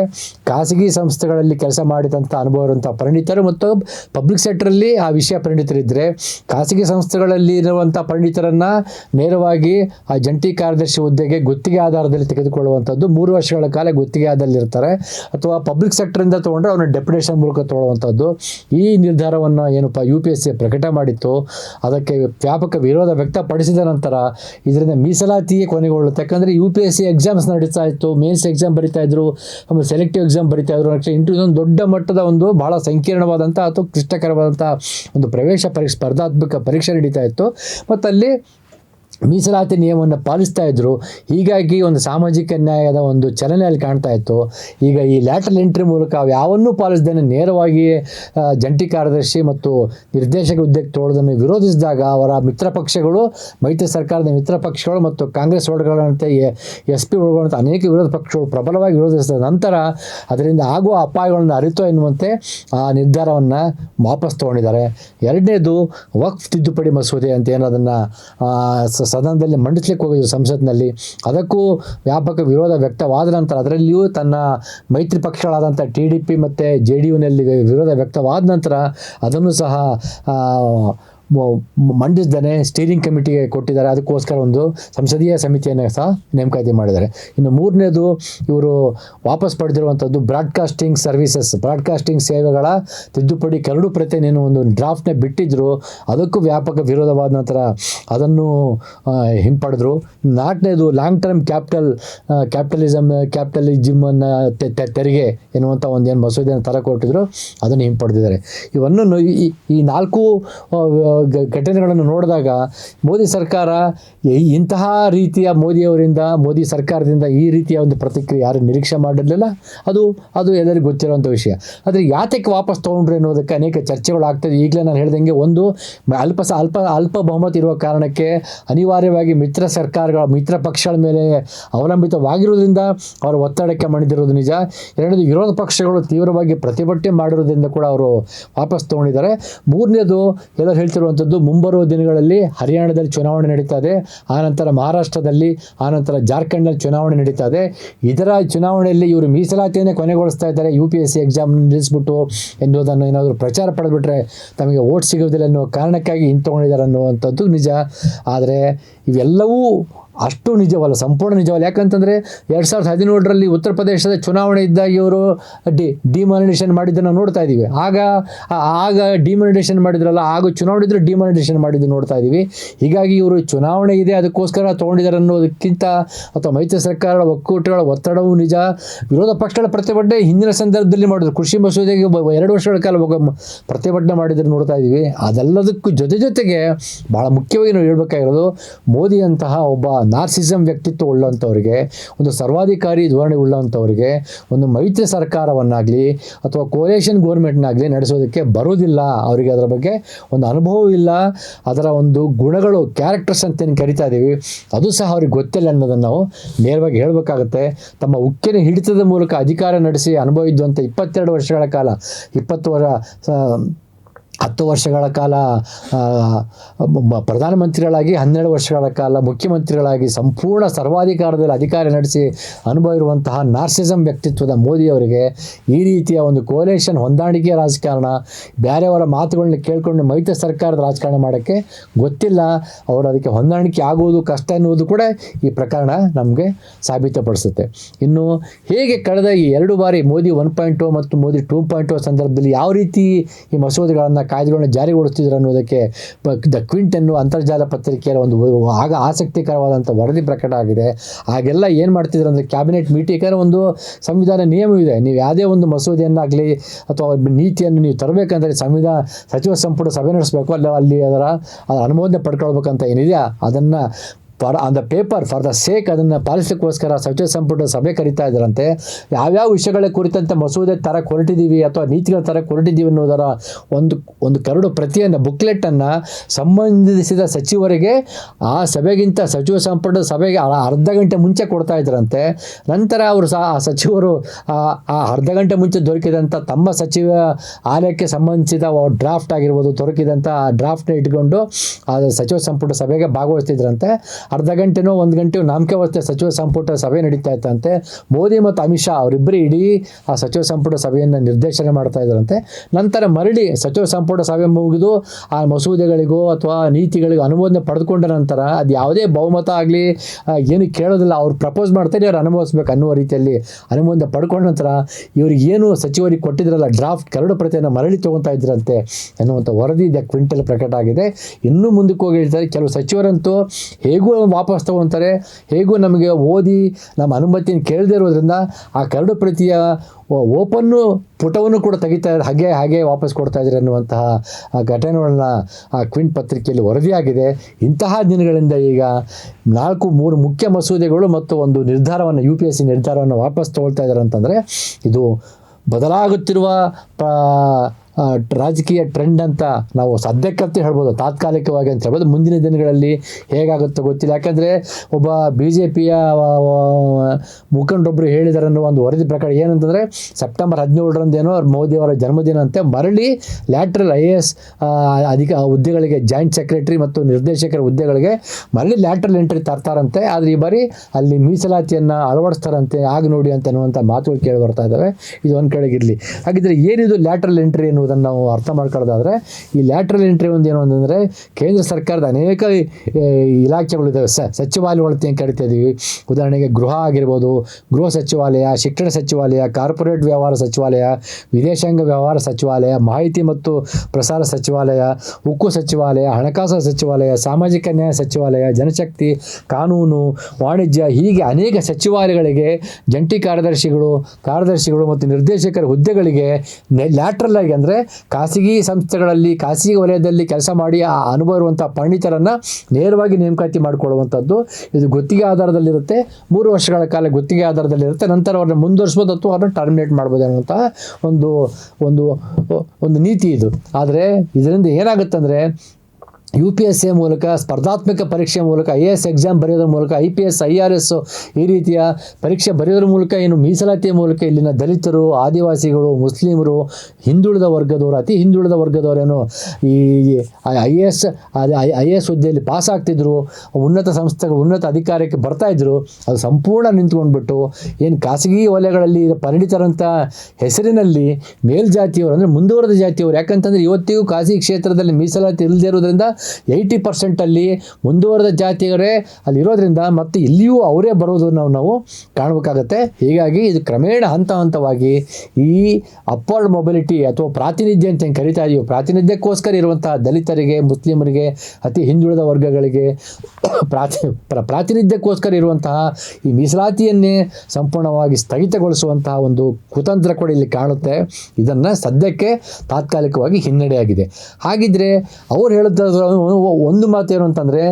ಖಾಸಗಿ ಸಂಸ್ಥೆಗಳಲ್ಲಿ ಕೆಲಸ ಮಾಡಿದಂಥ ಅನುಭವ ಇರುವಂಥ ಪರಿಣಿತರು ಮತ್ತು ಪಬ್ಲಿಕ್ ಸೆಕ್ಟರಲ್ಲಿ ಆ ವಿಷಯ ಪರಿಣಿತರಿದ್ದರೆ ಖಾಸಗಿ ಸಂಸ್ಥೆಗಳಲ್ಲಿ ಇರುವಂಥ ಪಂಡಿತರನ್ನು ನೇರವಾಗಿ ಆ ಜಂಟಿ ಕಾರ್ಯದರ್ಶಿ ಹುದ್ದೆಗೆ ಗುತ್ತಿಗೆ ಆಧಾರದಲ್ಲಿ ತೆಗೆದುಕೊಳ್ಳುವಂಥದ್ದು ಮೂರು ವರ್ಷಗಳ ಕಾಲ ಗುತ್ತಿಗೆ ಆಧಾರದಲ್ಲಿರ್ತಾರೆ. ಅಥವಾ ಪಬ್ಲಿಕ್ ಸೆಕ್ಟರಿಂದ ತೊಗೊಂಡ್ರೆ ಅವನ ಡೆಪ್ಯುಟೇಷನ್ ಮೂಲಕ ತೊಗೊಳ್ಳುವಂಥದ್ದು ಈ ನಿರ್ಧಾರವನ್ನು ಏನಪ್ಪ ಯು ಪಿ ಎಸ್ ಸಿ ಪ್ರಕಟ ಮಾಡಿತ್ತು. ಅದಕ್ಕೆ ವ್ಯಾಪಕ ವಿರೋಧ ವ್ಯಕ್ತಪಡಿಸಿದ ನಂತರ ಇದರಿಂದ ಮೀಸಲಾತಿಯೇ ಕೊನೆಗೊಳ್ಳುತ್ತೆ. ಯಾಕಂದರೆ U P S C exams ನಡೀತಾ ಇತ್ತು. ಮೇನ್ಸ್ ಎಕ್ಸಾಮ್ ಬರಿತಾ ಇದ್ರು. ಆಮೇಲೆ ಸೆಲೆಕ್ಟಿವ್ ಎಕ್ಸಾಮ್ ಬರಿತಾ ಇದ್ರು. ನೆಕ್ಸ್ಟ್ ಇಂಟು ಇದೊಂದು ದೊಡ್ಡ ಮಟ್ಟದ ಒಂದು ಬಹಳ ಸಂಕೀರ್ಣವಾದಂಥ ಅಥವಾ ಕ್ಲಿಷ್ಟಕರವಾದಂಥ ಒಂದು ಪ್ರವೇಶ ಪರೀಕ್ಷೆ ಸ್ಪರ್ಧಾತ್ಮಕ ಪರೀಕ್ಷೆ ನಡೀತಾ ಇತ್ತು. ಮತ್ತು ಅಲ್ಲಿ ಮೀಸಲಾತಿ ನಿಯಮವನ್ನು ಪಾಲಿಸ್ತಾ ಇದ್ದರು ಹೀಗಾಗಿ ಒಂದು ಸಾಮಾಜಿಕ ನ್ಯಾಯದ ಒಂದು ಚಲನೆಯಲ್ಲಿ ಕಾಣ್ತಾ ಇತ್ತು. ಈಗ ಈ ಲ್ಯಾಟ್ರಲ್ ಎಂಟ್ರಿ ಮೂಲಕ ಯಾವನ್ನೂ ಪಾಲಿಸದೇನೆ ನೇರವಾಗಿ ಜಂಟಿ ಕಾರ್ಯದರ್ಶಿ ಮತ್ತು ನಿರ್ದೇಶಕ ಹುದ್ದೆಗೆ ತೋಳೋದನ್ನು ವಿರೋಧಿಸಿದಾಗ ಅವರ ಮಿತ್ರ ಪಕ್ಷಗಳು, ಮೈತ್ರಿ ಸರ್ಕಾರದ ಮಿತ್ರ ಪಕ್ಷಗಳು ಮತ್ತು ಕಾಂಗ್ರೆಸ್ ಒಳಗೊಳ್ಳಂತೆ ಎಸ್ ಪಿ ಒಳಗೊಳ್ಳುವಂಥ ಅನೇಕ ವಿರೋಧ ಪಕ್ಷಗಳು ಪ್ರಬಲವಾಗಿ ವಿರೋಧಿಸಿದ ನಂತರ ಅದರಿಂದ ಆಗುವ ಅಪಾಯಗಳನ್ನು ಅರಿತು ಎನ್ನುವಂತೆ, ಆ, ನಿರ್ಧಾರವನ್ನು ವಾಪಸ್ ತೊಗೊಂಡಿದ್ದಾರೆ. ಎರಡನೇದು, ವಕ್ಫ್ ತಿದ್ದುಪಡಿ ಮಸೂದೆ ಅಂತ ಏನು ಅದನ್ನು ಸದನದಲ್ಲಿ ಮಂಡಿಸ್ಲಿಕ್ಕೆ ಹೋಗಿದ್ರು ಸಂಸತ್ನಲ್ಲಿ. ಅದಕ್ಕೂ ವ್ಯಾಪಕ ವಿರೋಧ ವ್ಯಕ್ತವಾದ ನಂತರ ಅದರಲ್ಲಿಯೂ ತನ್ನ ಮೈತ್ರಿ ಪಕ್ಷಗಳಾದಂಥ ಟಿ ಡಿ ಪಿ ಮತ್ತು ಜೆ ಡಿ ಯುನಲ್ಲಿ ವಿರೋಧ ವ್ಯಕ್ತವಾದ ನಂತರ ಅದನ್ನು ಸಹ ಮಂಡಿಸ್ದಾನೆ ಸ್ಟೀರಿಂಗ್ ಕಮಿಟಿಗೆ ಕೊಟ್ಟಿದ್ದಾರೆ. ಅದಕ್ಕೋಸ್ಕರ ಒಂದು ಸಂಸದೀಯ ಸಮಿತಿಯನ್ನು ಸಹ ನೇಮಕಾತಿ ಮಾಡಿದ್ದಾರೆ. ಇನ್ನು ಮೂರನೇದು ಇವರು ವಾಪಸ್ ಪಡೆದಿರುವಂಥದ್ದು ಬ್ರಾಡ್ಕಾಸ್ಟಿಂಗ್ ಸರ್ವಿಸಸ್ ಬ್ರಾಡ್ಕಾಸ್ಟಿಂಗ್ ಸೇವೆಗಳ ತಿದ್ದುಪಡಿ ಕರಡು ಪ್ರತಿ ನೀನು ಒಂದು ಡ್ರಾಫ್ಟ್ನ ಬಿಟ್ಟಿದ್ದರು ಅದಕ್ಕೂ ವ್ಯಾಪಕ ವಿರೋಧವಾದ ನಂತರ ಅದನ್ನು ಹಿಂಪಡೆದ್ರು. ನಾಲ್ಕನೇದು ಲಾಂಗ್ ಟರ್ಮ್ ಕ್ಯಾಪಿಟಲ್ ಕ್ಯಾಪಿಟಲಿಸಮ್ ಕ್ಯಾಪಿಟಲಿಸಮನ್ನು ತೆರಿಗೆ ಎನ್ನುವಂಥ ಒಂದು ಏನು ಮಸೂದೆಯನ್ನು ತರ ಕೊಟ್ಟಿದ್ರು ಅದನ್ನು ಹಿಂಪಡೆದಿದ್ದಾರೆ. ಇವನ್ನು ಈ ನಾಲ್ಕು ಘಟನೆಗಳನ್ನು ನೋಡಿದಾಗ ಮೋದಿ ಸರ್ಕಾರ ಇಂತಹ ರೀತಿಯ ಮೋದಿಯವರಿಂದ, ಮೋದಿ ಸರ್ಕಾರದಿಂದ ಈ ರೀತಿಯ ಒಂದು ಪ್ರತಿಕ್ರಿಯೆ ಯಾರು ನಿರೀಕ್ಷೆ ಮಾಡಿರಲಿಲ್ಲ. ಅದು ಅದು ಎಲ್ಲರಿಗೂ ಗೊತ್ತಿರುವಂಥ ವಿಷಯ. ಆದರೆ ಯಾತಕ್ಕೆ ವಾಪಸ್ ತೊಗೊಂಡ್ರು ಎನ್ನುವುದಕ್ಕೆ ಅನೇಕ ಚರ್ಚೆಗಳು ಆಗ್ತದೆ. ಈಗಲೇ ನಾನು ಹೇಳಿದಂಗೆ ಒಂದು, ಅಲ್ಪ ಅಲ್ಪ ಅಲ್ಪ ಬಹುಮತ ಇರುವ ಕಾರಣಕ್ಕೆ ಅನಿವಾರ್ಯವಾಗಿ ಮಿತ್ರ ಸರ್ಕಾರಗಳ, ಮಿತ್ರ ಪಕ್ಷಗಳ ಮೇಲೆ ಅವಲಂಬಿತವಾಗಿರುವುದರಿಂದ ಅವರು ಒತ್ತಡಕ್ಕೆ ಮಣಿದಿರೋದು ನಿಜ. ಎರಡನೇದು ವಿರೋಧ ಪಕ್ಷಗಳು ತೀವ್ರವಾಗಿ ಪ್ರತಿಭಟನೆ ಮಾಡಿರೋದ್ರಿಂದ ಕೂಡ ಅವರು ವಾಪಸ್ ತೊಗೊಂಡಿದ್ದಾರೆ. ಮೂರನೇದು ಎಲ್ಲರೂ ಹೇಳ್ತಿರುವಂಥದ್ದು ಮುಂಬರುವ ದಿನಗಳಲ್ಲಿ ಹರಿಯಾಣದಲ್ಲಿ ಚುನಾವಣೆ ನಡೀತಾ ಇದೆ ಆನಂತರ ಮಹಾರಾಷ್ಟ್ರದಲ್ಲಿ ಆನಂತರ ಜಾರ್ಖಂಡ್ನಲ್ಲಿ ಚುನಾವಣೆ ನಡೀತಾ ಇದೆ ಇದರ ಚುನಾವಣೆಯಲ್ಲಿ ಇವರು ಮೀಸಲಾತಿಯನ್ನೇ ಕೊನೆಗೊಳಿಸ್ತಾ ಇದ್ದಾರೆ U P S C exam ನಿಲ್ಲಿಸ್ಬಿಟ್ಟು ಎನ್ನುವುದನ್ನು ಏನಾದರೂ ಪ್ರಚಾರ ಪಡೆದುಬಿಟ್ರೆ ತಮಗೆ ಓಟ್ ಸಿಗೋದಿಲ್ಲ ಅನ್ನೋ ಕಾರಣಕ್ಕಾಗಿ ಹಿಂತೊಗೊಂಡಿದ್ದಾರೆ ಅನ್ನುವಂಥದ್ದು ನಿಜ. ಆದರೆ ಇವೆಲ್ಲವೂ ಅಷ್ಟು ನಿಜವಲ್ಲ, ಸಂಪೂರ್ಣ ನಿಜವಲ್ಲ. ಯಾಕಂತಂದರೆ ಎರಡು ಸಾವಿರದ ಹದಿನೇಳರಲ್ಲಿ ಉತ್ತರ ಪ್ರದೇಶದ ಚುನಾವಣೆ ಇದ್ದಾಗ ಇವರು ಡಿ ಡಿಮಾನಿಟೇಷನ್ ಮಾಡಿದ್ದನ್ನು ನೋಡ್ತಾ ಇದ್ದೀವಿ ಆಗ ಆಗ ಡಿಮಾನಿಟೇಷನ್ ಮಾಡಿದ್ರಲ್ಲ, ಆಗ ಚುನಾವಣೆ ಇದ್ದರೆ ಡಿಮಾನಿಟೇಷನ್ ಮಾಡಿದ್ದು ನೋಡ್ತಾ ಇದ್ದೀವಿ ಹೀಗಾಗಿ ಇವರು ಚುನಾವಣೆ ಇದೆ, ಅದಕ್ಕೋಸ್ಕರ ತೊಗೊಂಡಿದ್ದಾರೆ ಅನ್ನೋದಕ್ಕಿಂತ ಅಥವಾ ಮೈತ್ರಿ ಸರ್ಕಾರಗಳ ಒಕ್ಕೂಟಗಳ ಒತ್ತಡವೂ ನಿಜ. ವಿರೋಧ ಪಕ್ಷಗಳ ಪ್ರತಿಭಟನೆ ಹಿಂದಿನ ಸಂದರ್ಭದಲ್ಲಿ ಮಾಡಿದ್ರು. ಕೃಷಿ ಮಸೂದೆಗೆ ಎರಡು ವರ್ಷಗಳ ಕಾಲ ಪ್ರತಿಭಟನೆ ಮಾಡಿದ್ರು ನೋಡ್ತಾ ಇದ್ದೀವಿ ಅದೆಲ್ಲದಕ್ಕೂ ಜೊತೆ ಜೊತೆಗೆ ಭಾಳ ಮುಖ್ಯವಾಗಿ ನಾವು ಹೇಳ್ಬೇಕಾಗಿರೋದು, ಮೋದಿಯಂತಹ ಒಬ್ಬ ನಾರ್ಸಿಸಮ್ ವ್ಯಕ್ತಿತ್ವ ಉಳ್ಳಂಥವ್ರಿಗೆ, ಒಂದು ಸರ್ವಾಧಿಕಾರಿ ಧೋರಣೆ ಉಳ್ಳಂಥವ್ರಿಗೆ, ಒಂದು ಮೈತ್ರಿ ಸರ್ಕಾರವನ್ನಾಗಲಿ ಅಥವಾ ಕೋಲೇಷನ್ ಗೌರ್ಮೆಂಟ್ನಾಗಲಿ ನಡೆಸೋದಕ್ಕೆ ಬರೋದಿಲ್ಲ. ಅವರಿಗೆ ಅದರ ಬಗ್ಗೆ ಒಂದು ಅನುಭವ ಇಲ್ಲ. ಅದರ ಒಂದು ಗುಣಗಳು ಕ್ಯಾರೆಕ್ಟರ್ಸ್ ಅಂತ ಏನು ಕರಿತಾ ಇದ್ದೀವಿ ಅದು ಸಹ ಅವ್ರಿಗೆ ಗೊತ್ತಿಲ್ಲ ಅನ್ನೋದನ್ನು ನಾವು ನೇರವಾಗಿ ಹೇಳಬೇಕಾಗುತ್ತೆ. ತಮ್ಮ ಉಕ್ಕಿನ ಹಿಡಿತದ ಮೂಲಕ ಅಧಿಕಾರ ನಡೆಸಿ ಅನುಭವ ಇದ್ದಂಥ ಇಪ್ಪತ್ತೆರಡು ವರ್ಷಗಳ ಕಾಲ ಇಪ್ಪತ್ತು ವರ್ಷ ಹತ್ತು ವರ್ಷಗಳ ಕಾಲ ಪ್ರಧಾನಮಂತ್ರಿಗಳಾಗಿ, ಹನ್ನೆರಡು ವರ್ಷಗಳ ಕಾಲ ಮುಖ್ಯಮಂತ್ರಿಗಳಾಗಿ ಸಂಪೂರ್ಣ ಸರ್ವಾಧಿಕಾರದಲ್ಲಿ ಅಧಿಕಾರ ನಡೆಸಿ ಅನುಭವ ಇರುವಂತಹ ನಾರ್ಸಿಸಮ್ ವ್ಯಕ್ತಿತ್ವದ ಮೋದಿಯವರಿಗೆ ಈ ರೀತಿಯ ಒಂದು ಕೋಲೇಷನ್ ಹೊಂದಾಣಿಕೆ ರಾಜಕಾರಣ ಬೇರೆಯವರ ಮಾತುಗಳನ್ನ ಕೇಳಿಕೊಂಡು ಮೈತ್ರಿ ಸರ್ಕಾರದ ರಾಜಕಾರಣ ಮಾಡೋಕ್ಕೆ ಗೊತ್ತಿಲ್ಲ. ಅವರು ಅದಕ್ಕೆ ಹೊಂದಾಣಿಕೆ ಆಗುವುದು ಕಷ್ಟ ಎನ್ನುವುದು ಕೂಡ ಈ ಪ್ರಕರಣ ನಮಗೆ ಸಾಬೀತುಪಡಿಸುತ್ತೆ. ಇನ್ನು ಹೇಗೆ ಕಳೆದ ಈ ಎರಡು ಬಾರಿ ಮೋದಿ ಒನ್ ಪಾಯಿಂಟ್ ಟು ಮತ್ತು ಮೋದಿ ಟೂ ಪಾಯಿಂಟ್ ಟು ಸಂದರ್ಭದಲ್ಲಿ ಯಾವ ರೀತಿ ಈ ಮಸೂದೆಗಳನ್ನು ಕಾಯ್ದೆಗಳನ್ನ ಜಾರಿಗೊಳಿಸ್ತಿದ್ರು ಅನ್ನೋದಕ್ಕೆ ದ ಕ್ವಿಂಟ್ ಎನ್ನುವ ಅಂತರ್ಜಾಲ ಪತ್ರಿಕೆಯ ಒಂದು ಆಗ ಆಸಕ್ತಿಕರವಾದಂಥ ವರದಿ ಪ್ರಕಟ ಆಗಿದೆ. ಆಗೆಲ್ಲ ಏನು ಮಾಡ್ತಿದ್ರು ಅಂದರೆ ಕ್ಯಾಬಿನೆಟ್ ಮೀಟಿಂಗ್ ಒಂದು ಸಂವಿಧಾನ ನಿಯಮವಿದೆ ನೀವು ಯಾವುದೇ ಒಂದು ಮಸೂದೆಯನ್ನಾಗಲಿ ಅಥವಾ ನೀತಿಯನ್ನು ನೀವು ತರಬೇಕಂದ್ರೆ ಸಂವಿಧಾನ ಸಚಿವ ಸಂಪುಟ ಸಭೆ ನಡೆಸಬೇಕು. ಅಲ್ಲ, ಅಲ್ಲಿ ಅದರ ಅನುಮೋದನೆ ಪಡ್ಕೊಳ್ಬೇಕಂತ ಏನಿದೆಯಾ? ಅದನ್ನು for on the paper for the sake ಅದನ್ನು ಪಾಲಿಸೋಕ್ಕೋಸ್ಕರ ಸಚಿವ ಸಂಪುಟ ಸಭೆ ಕರೀತಾ ಇದ್ದಾರಂತೆ. ಯಾವ್ಯಾವ ವಿಷಯಗಳ ಕುರಿತಂತೆ ಮಸೂದೆ ತರ ಹೊರಟಿದ್ದೀವಿ ಅಥವಾ ನೀತಿಗಳ ತರಕ್ಕೆ ಹೊರಟಿದ್ದೀವಿ ಅನ್ನೋದರ ಒಂದು ಒಂದು ಕರಡು ಪ್ರತಿಯನ್ನು ಬುಕ್ಲೆಟನ್ನು ಸಂಬಂಧಿಸಿದ ಸಚಿವರಿಗೆ ಆ ಸಭೆಗಿಂತ ಸಚಿವ ಸಂಪುಟ ಸಭೆಗೆ ಅರ್ಧ ಗಂಟೆ ಮುಂಚೆ ಕೊಡ್ತಾ ಇದ್ರಂತೆ ನಂತರ ಅವರು ಸಹ ಆ ಸಚಿವರು ಆ ಆ ಅರ್ಧ ಗಂಟೆ ಮುಂಚೆ ದೊರಕಿದಂಥ ತಮ್ಮ ಸಚಿವ ಆಲಯಕ್ಕೆ ಸಂಬಂಧಿಸಿದ ಡ್ರಾಫ್ಟ್ ಆಗಿರ್ಬೋದು ದೊರಕಿದಂಥ ಆ ಡ್ರಾಫ್ಟ್ನ ಇಟ್ಕೊಂಡು ಆ ಸಚಿವ ಸಂಪುಟ ಸಭೆಗೆ ಭಾಗವಹಿಸ್ತಿದ್ರಂತೆ. ಅರ್ಧ ಗಂಟೆನೋ ಒಂದು ಗಂಟೆ ನಾಮಕಾವಸ್ಥೆ ಸಚಿವ ಸಂಪುಟ ಸಭೆ ನಡೀತಾ ಇತ್ತಂತೆ. ಮೋದಿ ಮತ್ತು ಅಮಿತ್ ಶಾ ಅವರಿಬ್ಬರು ಇಡೀ ಆ ಸಚಿವ ಸಂಪುಟ ಸಭೆಯನ್ನು ನಿರ್ದೇಶನ ಮಾಡ್ತಾ ಇದ್ರಂತೆ ನಂತರ ಮರಳಿ ಸಚಿವ ಸಂಪುಟ ಸಭೆ ಮುಗಿದು ಆ ಮಸೂದೆಗಳಿಗೋ ಅಥವಾ ನೀತಿಗಳಿಗೋ ಅನುಮೋದನೆ ಪಡೆದುಕೊಂಡ ನಂತರ ಅದು ಯಾವುದೇ ಬಹುಮತ ಆಗಲಿ ಏನು ಕೇಳೋದಿಲ್ಲ. ಅವ್ರು ಪ್ರಪೋಸ್ ಮಾಡ್ತಾರೆ ಅವ್ರು ಅನುಭವಿಸ್ಬೇಕು ಅನ್ನುವ ರೀತಿಯಲ್ಲಿ ಅನುಮೋದನೆ ಪಡ್ಕೊಂಡ ನಂತರ ಇವ್ರಿಗೆ ಏನು ಸಚಿವರಿಗೆ ಕೊಟ್ಟಿದ್ರಲ್ಲ ಡ್ರಾಫ್ಟ್ ಕರಡು ಪ್ರತಿಯನ್ನು ಮರಳಿ ತೊಗೊತಾ ಇದ್ರಂತೆ ಎನ್ನುವಂಥ ವರದಿ ಇದೆ ಕ್ವಿಂಟಲ್ ಪ್ರಕಟ ಆಗಿದೆ ಇನ್ನೂ ಮುಂದಕ್ಕೆ ಹೋಗಿ ಹೇಳ್ತಾರೆ, ಕೆಲವು ಸಚಿವರಂತೂ ಹೇಗೂ ವಾಪಸ್ ತಗೊತಾರೆ. ಹೇಗೂ ನಮಗೆ ಓದಿ ನಮ್ಮ ಅನುಮತಿಯನ್ನು ಕೇಳದೇ ಇರೋದ್ರಿಂದ ಆ ಕರಡು ಪ್ರತಿಯ ಓಪನ್ನು, ಪುಟವನ್ನು ಕೂಡ ತೆಗಿತಾ ಇದ್ದಾರೆ. ಹಾಗೆ ಹಾಗೆ ವಾಪಸ್ ಕೊಡ್ತಾ ಇದ್ದಾರೆ ಅನ್ನುವಂತಹ ಆ ಘಟನೆಗಳನ್ನ ಆ ಕ್ವಿಂಟ್ ಪತ್ರಿಕೆಯಲ್ಲಿ ವರದಿಯಾಗಿದೆ. ಇಂತಹ ದಿನಗಳಿಂದ ಈಗ ನಾಲ್ಕು, ಮೂರು ಮುಖ್ಯ ಮಸೂದೆಗಳು ಮತ್ತು ಒಂದು ನಿರ್ಧಾರವನ್ನು ಯು ಪಿ ಎಸ್ ಸಿ ನಿರ್ಧಾರವನ್ನು ವಾಪಸ್ ತಗೊಳ್ತಾ ಇದ್ದಾರೆ ಅಂತಂದರೆ ಇದು ಬದಲಾಗುತ್ತಿರುವ ರಾಜಕೀಯ ಟ್ರೆಂಡ್ ಅಂತ ನಾವು ಸದ್ಯಕ್ಕಂತ ಹೇಳ್ಬೋದು. ತಾತ್ಕಾಲಿಕವಾಗಿ ಅಂತ ಹೇಳ್ಬೋದು. ಮುಂದಿನ ದಿನಗಳಲ್ಲಿ ಹೇಗಾಗುತ್ತೋ ಗೊತ್ತಿಲ್ಲ. ಯಾಕಂದರೆ ಒಬ್ಬ ಬಿ ಜೆ ಪಿಯ ಮುಖಂಡರೊಬ್ಬರು ಹೇಳಿದ್ದಾರೆ ಅನ್ನೋ ಒಂದು ವರದಿ ಪ್ರಕಾರ ಏನಂತಂದರೆ ಸೆಪ್ಟೆಂಬರ್ ಹದಿನೇಳರಂದೇನೋ ಮೋದಿಯವರ ಜನ್ಮದಿನ ಅಂತೆ. ಮರಳಿ ಲ್ಯಾಟ್ರಲ್ ಐ ಎ ಎಸ್ ಅಧಿಕ ಹುದ್ದೆಗಳಿಗೆ ಜಾಯಿಂಟ್ ಸೆಕ್ರೆಟರಿ ಮತ್ತು ನಿರ್ದೇಶಕರ ಹುದ್ದೆಗಳಿಗೆ ಮರಳಿ ಲ್ಯಾಟ್ರಲ್ ಎಂಟ್ರಿ ತರ್ತಾರಂತೆ. ಆದರೆ ಈ ಬಾರಿ ಅಲ್ಲಿ ಮೀಸಲಾತಿಯನ್ನು ಅಳವಡಿಸ್ತಾರಂತೆ. ಆಗ ನೋಡಿ ಅಂತ ಅನ್ನುವಂಥ ಮಾತುಗಳು ಕೇಳಿ ಬರ್ತಾ ಇದ್ದಾವೆ ಇದು ಒಂದು ಕಡೆಗಿರಲಿ. ಹಾಗಿದ್ರೆ ಏನಿದು ಲ್ಯಾಟ್ರಲ್ ಎಂಟ್ರಿ ಎನ್ನುವುದು ಎನ್ನುವುದನ್ನು ನಾವು ಅರ್ಥ ಮಾಡ್ಕೊಳ್ಳೋದಾದರೆ, ಈ ಲ್ಯಾಟ್ರಲ್ ಎಂಟ್ರಿ ಒಂದು ಏನು ಅಂತಂದರೆ, ಕೇಂದ್ರ ಸರ್ಕಾರದ ಅನೇಕ ಇಲಾಖೆಗಳಿದ್ದಾವೆ. ಸ, ಸಚಿವಾಲಯಗಳು ಅಂತ ಕರಿತಾ ಇದ್ದೀವಿ ಉದಾಹರಣೆಗೆ ಗೃಹ ಆಗಿರ್ಬೋದು, ಗೃಹ ಸಚಿವಾಲಯ, ಶಿಕ್ಷಣ ಸಚಿವಾಲಯ ಕಾರ್ಪೊರೇಟ್ ವ್ಯವಹಾರ ಸಚಿವಾಲಯ, ವಿದೇಶಾಂಗ ವ್ಯವಹಾರ ಸಚಿವಾಲಯ, ಮಾಹಿತಿ ಮತ್ತು ಪ್ರಸಾರ ಸಚಿವಾಲಯ, ಉಕ್ಕು ಸಚಿವಾಲಯ, ಹಣಕಾಸು ಸಚಿವಾಲಯ, ಸಾಮಾಜಿಕ ನ್ಯಾಯ ಸಚಿವಾಲಯ, ಜನಶಕ್ತಿ, ಕಾನೂನು, ವಾಣಿಜ್ಯ, ಹೀಗೆ ಅನೇಕ ಸಚಿವಾಲಯಗಳಿಗೆ ಜಂಟಿ ಕಾರ್ಯದರ್ಶಿಗಳು ಕಾರ್ಯದರ್ಶಿಗಳು ಮತ್ತು ನಿರ್ದೇಶಕರ ಹುದ್ದೆಗಳಿಗೆ ಲ್ಯಾಟ್ರಲ್ ಆಗಿ ಅಂದರೆ ಖಾಸಗಿ ಸಂಸ್ಥೆಗಳಲ್ಲಿ, ಖಾಸಗಿ ವಲಯದಲ್ಲಿ ಕೆಲಸ ಮಾಡಿ ಆ ಅನುಭವ ಇರುವಂಥ ಪರಿಣಿತರನ್ನು ನೇರವಾಗಿ ನೇಮಕಾತಿ ಮಾಡಿಕೊಳ್ಳುವಂಥದ್ದು ಇದು ಗುತ್ತಿಗೆ ಆಧಾರದಲ್ಲಿರುತ್ತೆ. ಮೂರು ವರ್ಷಗಳ ಕಾಲ ಗುತ್ತಿಗೆ ಆಧಾರದಲ್ಲಿರುತ್ತೆ. ನಂತರ ಅವ್ರನ್ನ ಮುಂದುವರಿಸ್ಬೋದು ಅಥವಾ ಅವ್ರನ್ನ ಟರ್ಮಿನೇಟ್ ಮಾಡ್ಬೋದು ಅನ್ನುವಂತಹ ಒಂದು ಒಂದು ಒಂದು ನೀತಿ ಇದು. ಆದರೆ ಇದರಿಂದ ಏನಾಗುತ್ತಂದರೆ ಯು ಪಿ ಎಸ್ ಎ ಮೂಲಕ, ಸ್ಪರ್ಧಾತ್ಮಕ ಪರೀಕ್ಷೆ ಮೂಲಕ ಐ ಎ ಎಸ್ ಎಕ್ಸಾಮ್ ಬರೆಯೋದ್ರ ಮೂಲಕ I P S I R S ಈ ರೀತಿಯ ಪರೀಕ್ಷೆ ಬರೆಯೋದ್ರ ಮೂಲಕ ಏನು ಮೀಸಲಾತಿಯ ಮೂಲಕ ಇಲ್ಲಿನ ದಲಿತರು, ಆದಿವಾಸಿಗಳು, ಮುಸ್ಲಿಮರು, ಹಿಂದುಳಿದ ವರ್ಗದವರು, ಅತಿ ಹಿಂದುಳಿದ ವರ್ಗದವರೇನು ಈ I A S I A S ಹುದ್ದೆಯಲ್ಲಿ ಪಾಸ್ ಆಗ್ತಿದ್ರು, ಉನ್ನತ ಸಂಸ್ಥೆಗಳು, ಉನ್ನತ ಅಧಿಕಾರಕ್ಕೆ ಬರ್ತಾ ಇದ್ರು, ಅದು ಸಂಪೂರ್ಣ ನಿಂತ್ಕೊಂಡ್ಬಿಟ್ಟು, ಏನು ಖಾಸಗಿ ವಲಯಗಳಲ್ಲಿ ಪರಿಣಿತರಂಥ ಹೆಸರಿನಲ್ಲಿ ಮೇಲ್ಜಾತಿಯವರು ಅಂದರೆ ಮುಂದುವರೆದ ಜಾತಿಯವರು, ಯಾಕಂತಂದರೆ ಇವತ್ತಿಗೂ ಖಾಸಗಿ ಕ್ಷೇತ್ರದಲ್ಲಿ ಮೀಸಲಾತಿ ಇಲ್ಲದೇ ಇರೋದ್ರಿಂದ ಏಯ್ಟಿ ಪರ್ಸೆಂಟಲ್ಲಿ ಮುಂದುವರೆದ ಜಾತಿಯವರೇ ಅಲ್ಲಿರೋದ್ರಿಂದ ಮತ್ತು ಇಲ್ಲಿಯೂ ಅವರೇ ಬರೋದು ನಾವು ನಾವು ಕಾಣಬೇಕಾಗತ್ತೆ. ಹೀಗಾಗಿ ಇದು ಕ್ರಮೇಣ ಹಂತ ಹಂತವಾಗಿ ಈ ಅಪ್ವರ್ಡ್ ಮೊಬಿಲಿಟಿ ಅಥವಾ ಪ್ರಾತಿನಿಧ್ಯ ಅಂತ ಏನು ಕರಿತಾ ಇದೀವಿ, ಪ್ರಾತಿನಿಧ್ಯಕ್ಕೋಸ್ಕರ ಇರುವಂಥ ದಲಿತರಿಗೆ, ಮುಸ್ಲಿಮರಿಗೆ, ಅತಿ ಹಿಂದುಳಿದ ವರ್ಗಗಳಿಗೆ ಪ್ರಾತಿ ಪ್ರ- ಪ್ರಾತಿನಿಧ್ಯಕ್ಕೋಸ್ಕರ ಇರುವಂತಹ ಈ ಮೀಸಲಾತಿಯನ್ನೇ ಸಂಪೂರ್ಣವಾಗಿ ಸ್ಥಗಿತಗೊಳಿಸುವಂತಹ ಒಂದು ಕುತಂತ್ರ ಕೂಡ ಇಲ್ಲಿ ಕಾಣುತ್ತೆ. ಇದನ್ನು ಸದ್ಯಕ್ಕೆ ತಾತ್ಕಾಲಿಕವಾಗಿ ಹಿನ್ನಡೆಯಾಗಿದೆ. ಹಾಗಿದ್ರೆ ಅವ್ರು ಹೇಳ್ತಾ ಒಂದು ಮಾತು ಏನು ಅಂತಂದರೆ,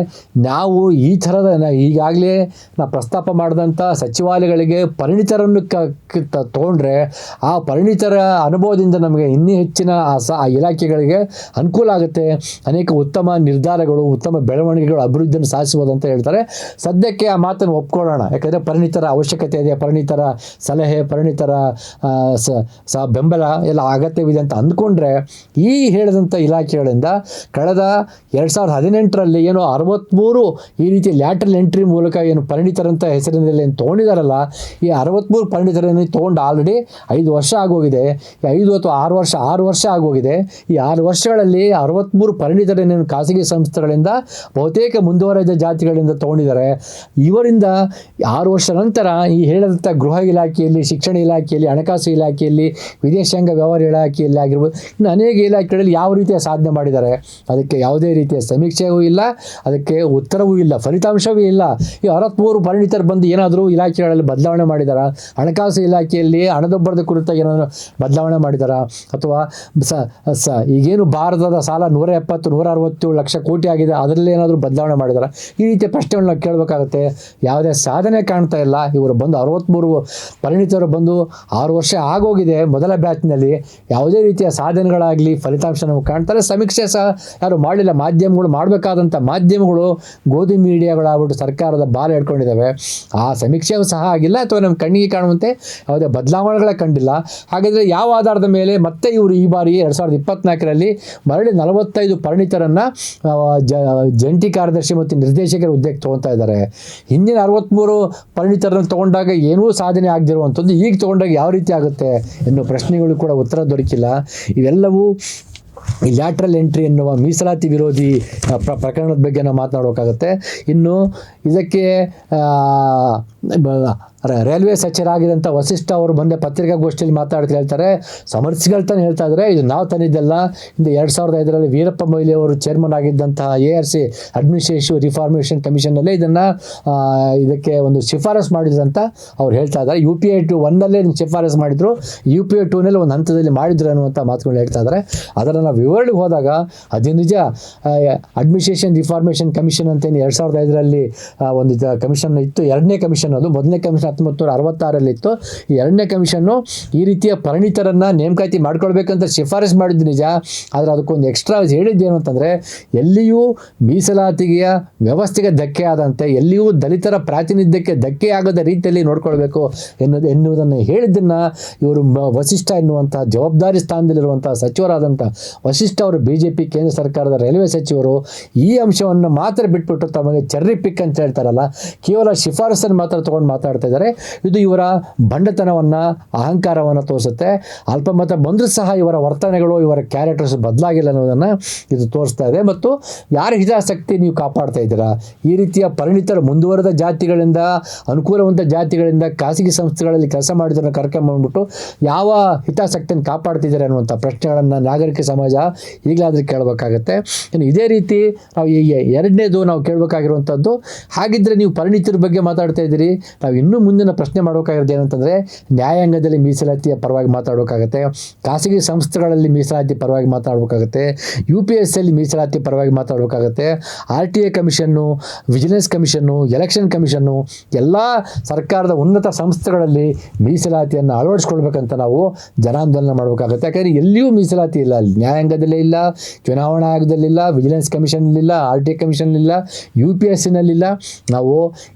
ನಾವು ಈ ಥರದ ಈಗಾಗಲೇ ನಾ ಪ್ರಸ್ತಾಪ ಮಾಡಿದಂಥ ಸಚಿವಾಲಯಗಳಿಗೆ ಪರಿಣಿತರನ್ನು ಕ ತಗೊಂಡ್ರೆ, ಆ ಪರಿಣಿತರ ಅನುಭವದಿಂದ ನಮಗೆ ಇನ್ನೂ ಹೆಚ್ಚಿನ ಆ ಇಲಾಖೆಗಳಿಗೆ ಅನುಕೂಲ ಆಗುತ್ತೆ. ಅನೇಕ ಉತ್ತಮ ನಿರ್ಧಾರಗಳು, ಉತ್ತಮ ಬೆಳವಣಿಗೆಗಳು, ಅಭಿವೃದ್ಧಿಯನ್ನು ಸಾಧಿಸ್ಬೋದು ಅಂತ ಹೇಳ್ತಾರೆ. ಸದ್ಯಕ್ಕೆ ಆ ಮಾತನ್ನು ಒಪ್ಕೊಳ್ಳೋಣ. ಯಾಕಂದರೆ ಪರಿಣಿತರ ಅವಶ್ಯಕತೆ ಇದೆ, ಪರಿಣಿತರ ಸಲಹೆ, ಪರಿಣಿತರ ಸ ಬೆಂಬಲ ಎಲ್ಲ ಅಗತ್ಯವಿದೆ ಅಂತ ಅಂದ್ಕೊಂಡ್ರೆ, ಈ ಹೇಳಿದಂಥ ಇಲಾಖೆಗಳಿಂದ ಕಳೆದ ಎರಡು ಸಾವಿರದ ಹದಿನೆಂಟರಲ್ಲಿ ಏನು ಅರವತ್ತ್ಮೂರು ಈ ರೀತಿ ಲ್ಯಾಟ್ರಲ್ ಎಂಟ್ರಿ ಮೂಲಕ ಏನು ಪರಿಣಿತರಂಥ ಹೆಸರಿನಲ್ಲಿ ಏನು ತೊಗೊಂಡಿದ್ದಾರಲ್ಲ ಈ ಅರವತ್ತ್ಮೂರು ಪರಿಣಿತರನ್ನು ತೊಗೊಂಡು ಆಲ್ರೆಡಿ ಐದು ವರ್ಷ ಆಗೋಗಿದೆ. ಈ ಐದು ಅಥವಾ ಆರು ವರ್ಷ ಆರು ವರ್ಷ ಆಗೋಗಿದೆ. ಈ ಆರು ವರ್ಷಗಳಲ್ಲಿ ಅರವತ್ತ್ಮೂರು ಪರಿಣಿತರನ್ನೇನು ಖಾಸಗಿ ಸಂಸ್ಥೆಗಳಿಂದ, ಬಹುತೇಕ ಮುಂದುವರೆದ ಜಾತಿಗಳಿಂದ ತೊಗೊಂಡಿದ್ದಾರೆ. ಇವರಿಂದ ಆರು ವರ್ಷ ನಂತರ ಈ ಹೇಳಿದಂಥ ಗೃಹ ಇಲಾಖೆಯಲ್ಲಿ, ಶಿಕ್ಷಣ ಇಲಾಖೆಯಲ್ಲಿ, ಹಣಕಾಸು ಇಲಾಖೆಯಲ್ಲಿ, ವಿದೇಶಾಂಗ ವ್ಯವಹಾರ ಇಲಾಖೆಯಲ್ಲಿ ಆಗಿರ್ಬೋದು, ಇನ್ನು ಅನೇಕ ಇಲಾಖೆಗಳಲ್ಲಿ ಯಾವ ರೀತಿಯ ಸಾಧನೆ ಮಾಡಿದ್ದಾರೆ. ಅದಕ್ಕೆ ಯಾವುದೇ ರೀತಿಯ ಸಮೀಕ್ಷೆಯೂ ಇಲ್ಲ, ಅದಕ್ಕೆ ಉತ್ತರವೂ ಇಲ್ಲ, ಫಲಿತಾಂಶವೂ ಇಲ್ಲ. ಈ ಅರವತ್ತ್ಮೂರು ಪರಿಣಿತರು ಬಂದು ಏನಾದರೂ ಇಲಾಖೆಗಳಲ್ಲಿ ಬದಲಾವಣೆ ಮಾಡಿದಾರ? ಹಣಕಾಸು ಇಲಾಖೆಯಲ್ಲಿ ಹಣದೊಬ್ಬರದ ಕುರಿತಾಗಿ ಏನಾದರೂ ಬದಲಾವಣೆ ಮಾಡಿದಾರಾ? ಅಥವಾ ಸ ಸ, ಈಗೇನು ಭಾರತದ ಸಾಲ ನೂರ ಎಪ್ಪತ್ತು, ನೂರ ಅರವತ್ತೇಳು ಲಕ್ಷ ಕೋಟಿ ಆಗಿದೆ, ಅದರಲ್ಲಿ ಏನಾದರೂ ಬದಲಾವಣೆ ಮಾಡಿದಾರಾ? ಈ ರೀತಿಯ ಪ್ರಶ್ನೆಗಳನ್ನ ಕೇಳಬೇಕಾಗುತ್ತೆ. ಯಾವುದೇ ಸಾಧನೆ ಕಾಣ್ತಾ ಇಲ್ಲ. ಇವರು ಬಂದು ಅರವತ್ತ್ಮೂರು ಪರಿಣಿತರು ಬಂದು ಆರು ವರ್ಷ ಆಗೋಗಿದೆ. ಮೊದಲ ಬ್ಯಾಚ್ನಲ್ಲಿ ಯಾವುದೇ ರೀತಿಯ ಸಾಧನೆಗಳಾಗಲಿ, ಫಲಿತಾಂಶ ನಾವು ಕಾಣ್ತಾರೆ. ಸಮೀಕ್ಷೆ ಸಹ ಯಾರು ಮಾಡಲಿಲ್ಲ. ಮಾಧ್ಯಮಗಳು, ಮಾಡಬೇಕಾದಂಥ ಮಾಧ್ಯಮಗಳು ಗೋಧಿ ಮೀಡಿಯಾಗಳಾಗ್ಬಿಟ್ಟು ಸರ್ಕಾರದ ಬಾಲ ಹಿಡ್ಕೊಂಡಿದ್ದಾವೆ ಆ ಸಮೀಕ್ಷೆಯೂ ಸಹ ಆಗಿಲ್ಲ ಅಥವಾ ನಮ್ಮ ಕಣ್ಣಿಗೆ ಕಾಣುವಂತೆ ಯಾವುದೇ ಬದಲಾವಣೆಗಳೇ ಕಂಡಿಲ್ಲ. ಹಾಗಾದರೆ ಯಾವ ಆಧಾರದ ಮೇಲೆ ಮತ್ತೆ ಇವರು ಈ ಬಾರಿ ಎರಡು ಸಾವಿರದ ಇಪ್ಪತ್ನಾಲ್ಕರಲ್ಲಿ ಮರಳಿ ನಲವತ್ತೈದು ಪರಿಣಿತರನ್ನು ಜಂಟಿ ಕಾರ್ಯದರ್ಶಿ ಮತ್ತು ನಿರ್ದೇಶಕರ ಹುದ್ದೆಗೆ ತೊಗೊತಾ ಇದ್ದಾರೆ. ಹಿಂದಿನ ಅರವತ್ತ್ಮೂರು ಪರಿಣಿತರನ್ನು ತೊಗೊಂಡಾಗ ಏನೂ ಸಾಧನೆ ಆಗದಿರುವಂಥದ್ದು ಈಗ ತೊಗೊಂಡಾಗ ಯಾವ ರೀತಿ ಆಗುತ್ತೆ ಎನ್ನುವ ಪ್ರಶ್ನೆಗಳು ಕೂಡ ಉತ್ತರ ದೊರಕಿಲ್ಲ. ಇವೆಲ್ಲವೂ ಈ ಲ್ಯಾಟ್ರಲ್ ಎಂಟ್ರಿ ಎನ್ನುವ ಮೀಸಲಾತಿ ವಿರೋಧಿ ಪ್ರ ಪ್ರಕರಣದ ಬಗ್ಗೆ ನಾವು ಮಾತನಾಡಬೇಕಾಗತ್ತೆ ಇನ್ನು ಇದಕ್ಕೆ ರೈಲ್ವೆ ಸಚಿವರಾಗಿದ್ದಂಥ ವಸಿಷ್ಠ ಅವರು ಬಂದೆ ಪತ್ರಿಕಾಗೋಷ್ಠಿಯಲ್ಲಿ ಮಾತಾಡ್ತಾ ಹೇಳ್ತಾರೆ ಸಮರ್ಥಿಸ್ಕೊಳ್ತಾನೆ ಹೇಳ್ತಾ ಇದ್ದಾರೆ ಇದು ನಾವು ತಂದಿದ್ದೆಲ್ಲ. ಇಂದು ಎರಡು ಸಾವಿರದ ಐದರಲ್ಲಿ ವೀರಪ್ಪ ಮೊಯ್ಲಿ ಅವರು chairman ಆಗಿದ್ದಂತಹ A R C administration reformation ಕಮಿಷನಲ್ಲಿ ಇದನ್ನು ಇದಕ್ಕೆ ಒಂದು ಶಿಫಾರಸ್ ಮಾಡಿದ್ರಂತ ಅವ್ರು ಹೇಳ್ತಾ ಇದ್ದಾರೆ ಯು ಪಿ ಐ ಟು ಒನ್ನಲ್ಲೇ ಶಿಫಾರಸ್ ಮಾಡಿದ್ರು. ಯು ಪಿ ಐ ಟೂನಲ್ಲಿ ಒಂದು ಹಂತದಲ್ಲಿ ಮಾಡಿದ್ರು ಅನ್ನುವಂಥ ಮಾತುಗಳು ಹೇಳ್ತಾ ಇದ್ದಾರೆ ಅದರ ನಾವು ವಿವರಣೆಗೆ ಹೋದಾಗ, ಅದು ನಿಜ ಅಡ್ಮಿನಿಸ್ಟ್ರೇಷನ್ ರಿಫಾರ್ಮೇಷನ್ ಕಮಿಷನ್ ಅಂತೇನು ಎರಡು ಸಾವಿರದ ಐದರಲ್ಲಿ ಒಂದು ಕಮಿಷನ್ ಇತ್ತು. ಎರಡನೇ ಕಮಿಷನ್ ಅದು ಮೊದಲನೇ ಕಮಿಷನ್ ಹತ್ತೊಂಬತ್ತು ನೂರ ಅರವತ್ತಾರಲ್ಲಿತ್ತು. ಎರಡನೇ ಕಮಿಷನ್ನು ಈ ರೀತಿಯ ಪರಿಣಿತರನ್ನು ನೇಮಕಾತಿ ಮಾಡ್ಕೊಳ್ಬೇಕಂತ ಶಿಫಾರಸು ಮಾಡಿದ್ದು ನಿಜ. ಆದರೆ ಅದಕ್ಕೊಂದು ಎಕ್ಸ್ಟ್ರಾ ಹೇಳಿದ್ದೇನು ಅಂತಂದರೆ, ಎಲ್ಲಿಯೂ ಮೀಸಲಾತಿಗೆಯ ವ್ಯವಸ್ಥೆಗೆ ಧಕ್ಕೆ ಆದಂತೆ, ಎಲ್ಲಿಯೂ ದಲಿತರ ಪ್ರಾತಿನಿಧ್ಯಕ್ಕೆ ಧಕ್ಕೆ ಆಗದ ರೀತಿಯಲ್ಲಿ ನೋಡ್ಕೊಳ್ಬೇಕು ಎನ್ನುವುದು ಎನ್ನುವುದನ್ನು ಹೇಳಿದ್ದನ್ನು ಇವರು ವಸಿಷ್ಠ ಎನ್ನುವಂಥ ಜವಾಬ್ದಾರಿ ಸ್ಥಾನದಲ್ಲಿರುವಂಥ ಸಚಿವರಾದಂಥ ವಸಿಷ್ಠ ಅವರು ಬಿ ಜೆ ಪಿ ಕೇಂದ್ರ ಸರ್ಕಾರದ ರೈಲ್ವೆ ಸಚಿವರು ಈ ಅಂಶವನ್ನು ಮಾತ್ರ ಬಿಟ್ಬಿಟ್ಟು ತಮಗೆ ಚರ್ರಿ ಪಿಕ್ ಅಂತ ಹೇಳ್ತಾರಲ್ಲ, ಕೇವಲ ಶಿಫಾರಸನ್ನು ಮಾತ್ರ ತೊಗೊಂಡು ಮಾತಾಡ್ತಾ ಇದ್ದಾರೆ. ಇದು ಇವರ ಬಂಡತನವನ್ನು, ಅಹಂಕಾರವನ್ನು ತೋರಿಸುತ್ತೆ. ಅಲ್ಪಮತ ಬಂದರೂ ಸಹ ಇವರ ವರ್ತನೆಗಳು, ಇವರ ಕ್ಯಾರೆಕ್ಟರ್ಸ್ ಬದಲಾಗಿಲ್ಲ ಅನ್ನೋದನ್ನು ಇದು ತೋರಿಸ್ತಾ ಇದೆ. ಮತ್ತು ಯಾರ ಹಿತಾಸಕ್ತಿ ನೀವು ಕಾಪಾಡ್ತಾ ಇದ್ದೀರಾ? ಈ ರೀತಿಯ ಪರಿಣಿತರು ಮುಂದುವರೆದ ಜಾತಿಗಳಿಂದ, ಅನುಕೂಲವಂತ ಜಾತಿಗಳಿಂದ, ಖಾಸಗಿ ಸಂಸ್ಥೆಗಳಲ್ಲಿ ಕೆಲಸ ಮಾಡಿದ್ರನ್ನ ಕರ್ಕೊಂಬಂದ್ಬಿಟ್ಟು ಯಾವ ಹಿತಾಸಕ್ತಿಯನ್ನು ಕಾಪಾಡ್ತಿದ್ದಾರೆ ಅನ್ನುವಂಥ ಪ್ರಶ್ನೆಗಳನ್ನು ನಾಗರಿಕ ಸಮಾಜ ಈಗಲಾದರೂ ಕೇಳಬೇಕಾಗತ್ತೆ. ಇನ್ನು ಇದೇ ರೀತಿ ನಾವು ಈ ಎರಡನೇದು ನಾವು ಕೇಳಬೇಕಾಗಿರುವಂಥದ್ದು ಹಾಗಿದ್ದರೆ ನೀವು ಪರಿಣಿತರ ಬಗ್ಗೆ ಮಾತಾಡ್ತಾ ಇದ್ದೀರಿ. ನಾವು ಇನ್ನೂ ಮುಂದಿನ ಪ್ರಶ್ನೆ ಮಾಡಬೇಕಾಗಿರೋದು ಏನಂತಂದರೆ, ನ್ಯಾಯಾಂಗದಲ್ಲಿ ಮೀಸಲಾತಿಯ ಪರವಾಗಿ ಮಾತಾಡಬೇಕಾಗತ್ತೆ ಖಾಸಗಿ ಸಂಸ್ಥೆಗಳಲ್ಲಿ ಮೀಸಲಾತಿ ಪರವಾಗಿ ಮಾತಾಡಬೇಕಾಗತ್ತೆ ಯು ಪಿ ಎಸ್ ಸಿಯಲ್ಲಿ ಮೀಸಲಾತಿ ಪರವಾಗಿ ಮಾತಾಡಬೇಕಾಗತ್ತೆ R T A commission, vigilance commission, election commission, ಎಲ್ಲ ಸರ್ಕಾರದ ಉನ್ನತ ಸಂಸ್ಥೆಗಳಲ್ಲಿ ಮೀಸಲಾತಿಯನ್ನು ಅಳವಡಿಸ್ಕೊಳ್ಬೇಕಂತ ನಾವು ಜನಾಂದೋಲನ ಮಾಡಬೇಕಾಗುತ್ತೆ. ಯಾಕಂದರೆ ಎಲ್ಲಿಯೂ ಮೀಸಲಾತಿ ಇಲ್ಲ. ನ್ಯಾಯಾಂಗದಲ್ಲೇ ಇಲ್ಲ, ಚುನಾವಣಾ ಆಯೋಗದಲ್ಲಿಲ್ಲ ವಿಜಿಲೆನ್ಸ್ ಕಮಿಷನ್ಲಿಲ್ಲ ಆರ್ ಟಿ ಎ ಕಮಿಷನ್ಲಿಲ್ಲ ಯು ಪಿ ಎಸ್ ಸಿನಲ್ಲಿಲ್ಲ. ನಾವು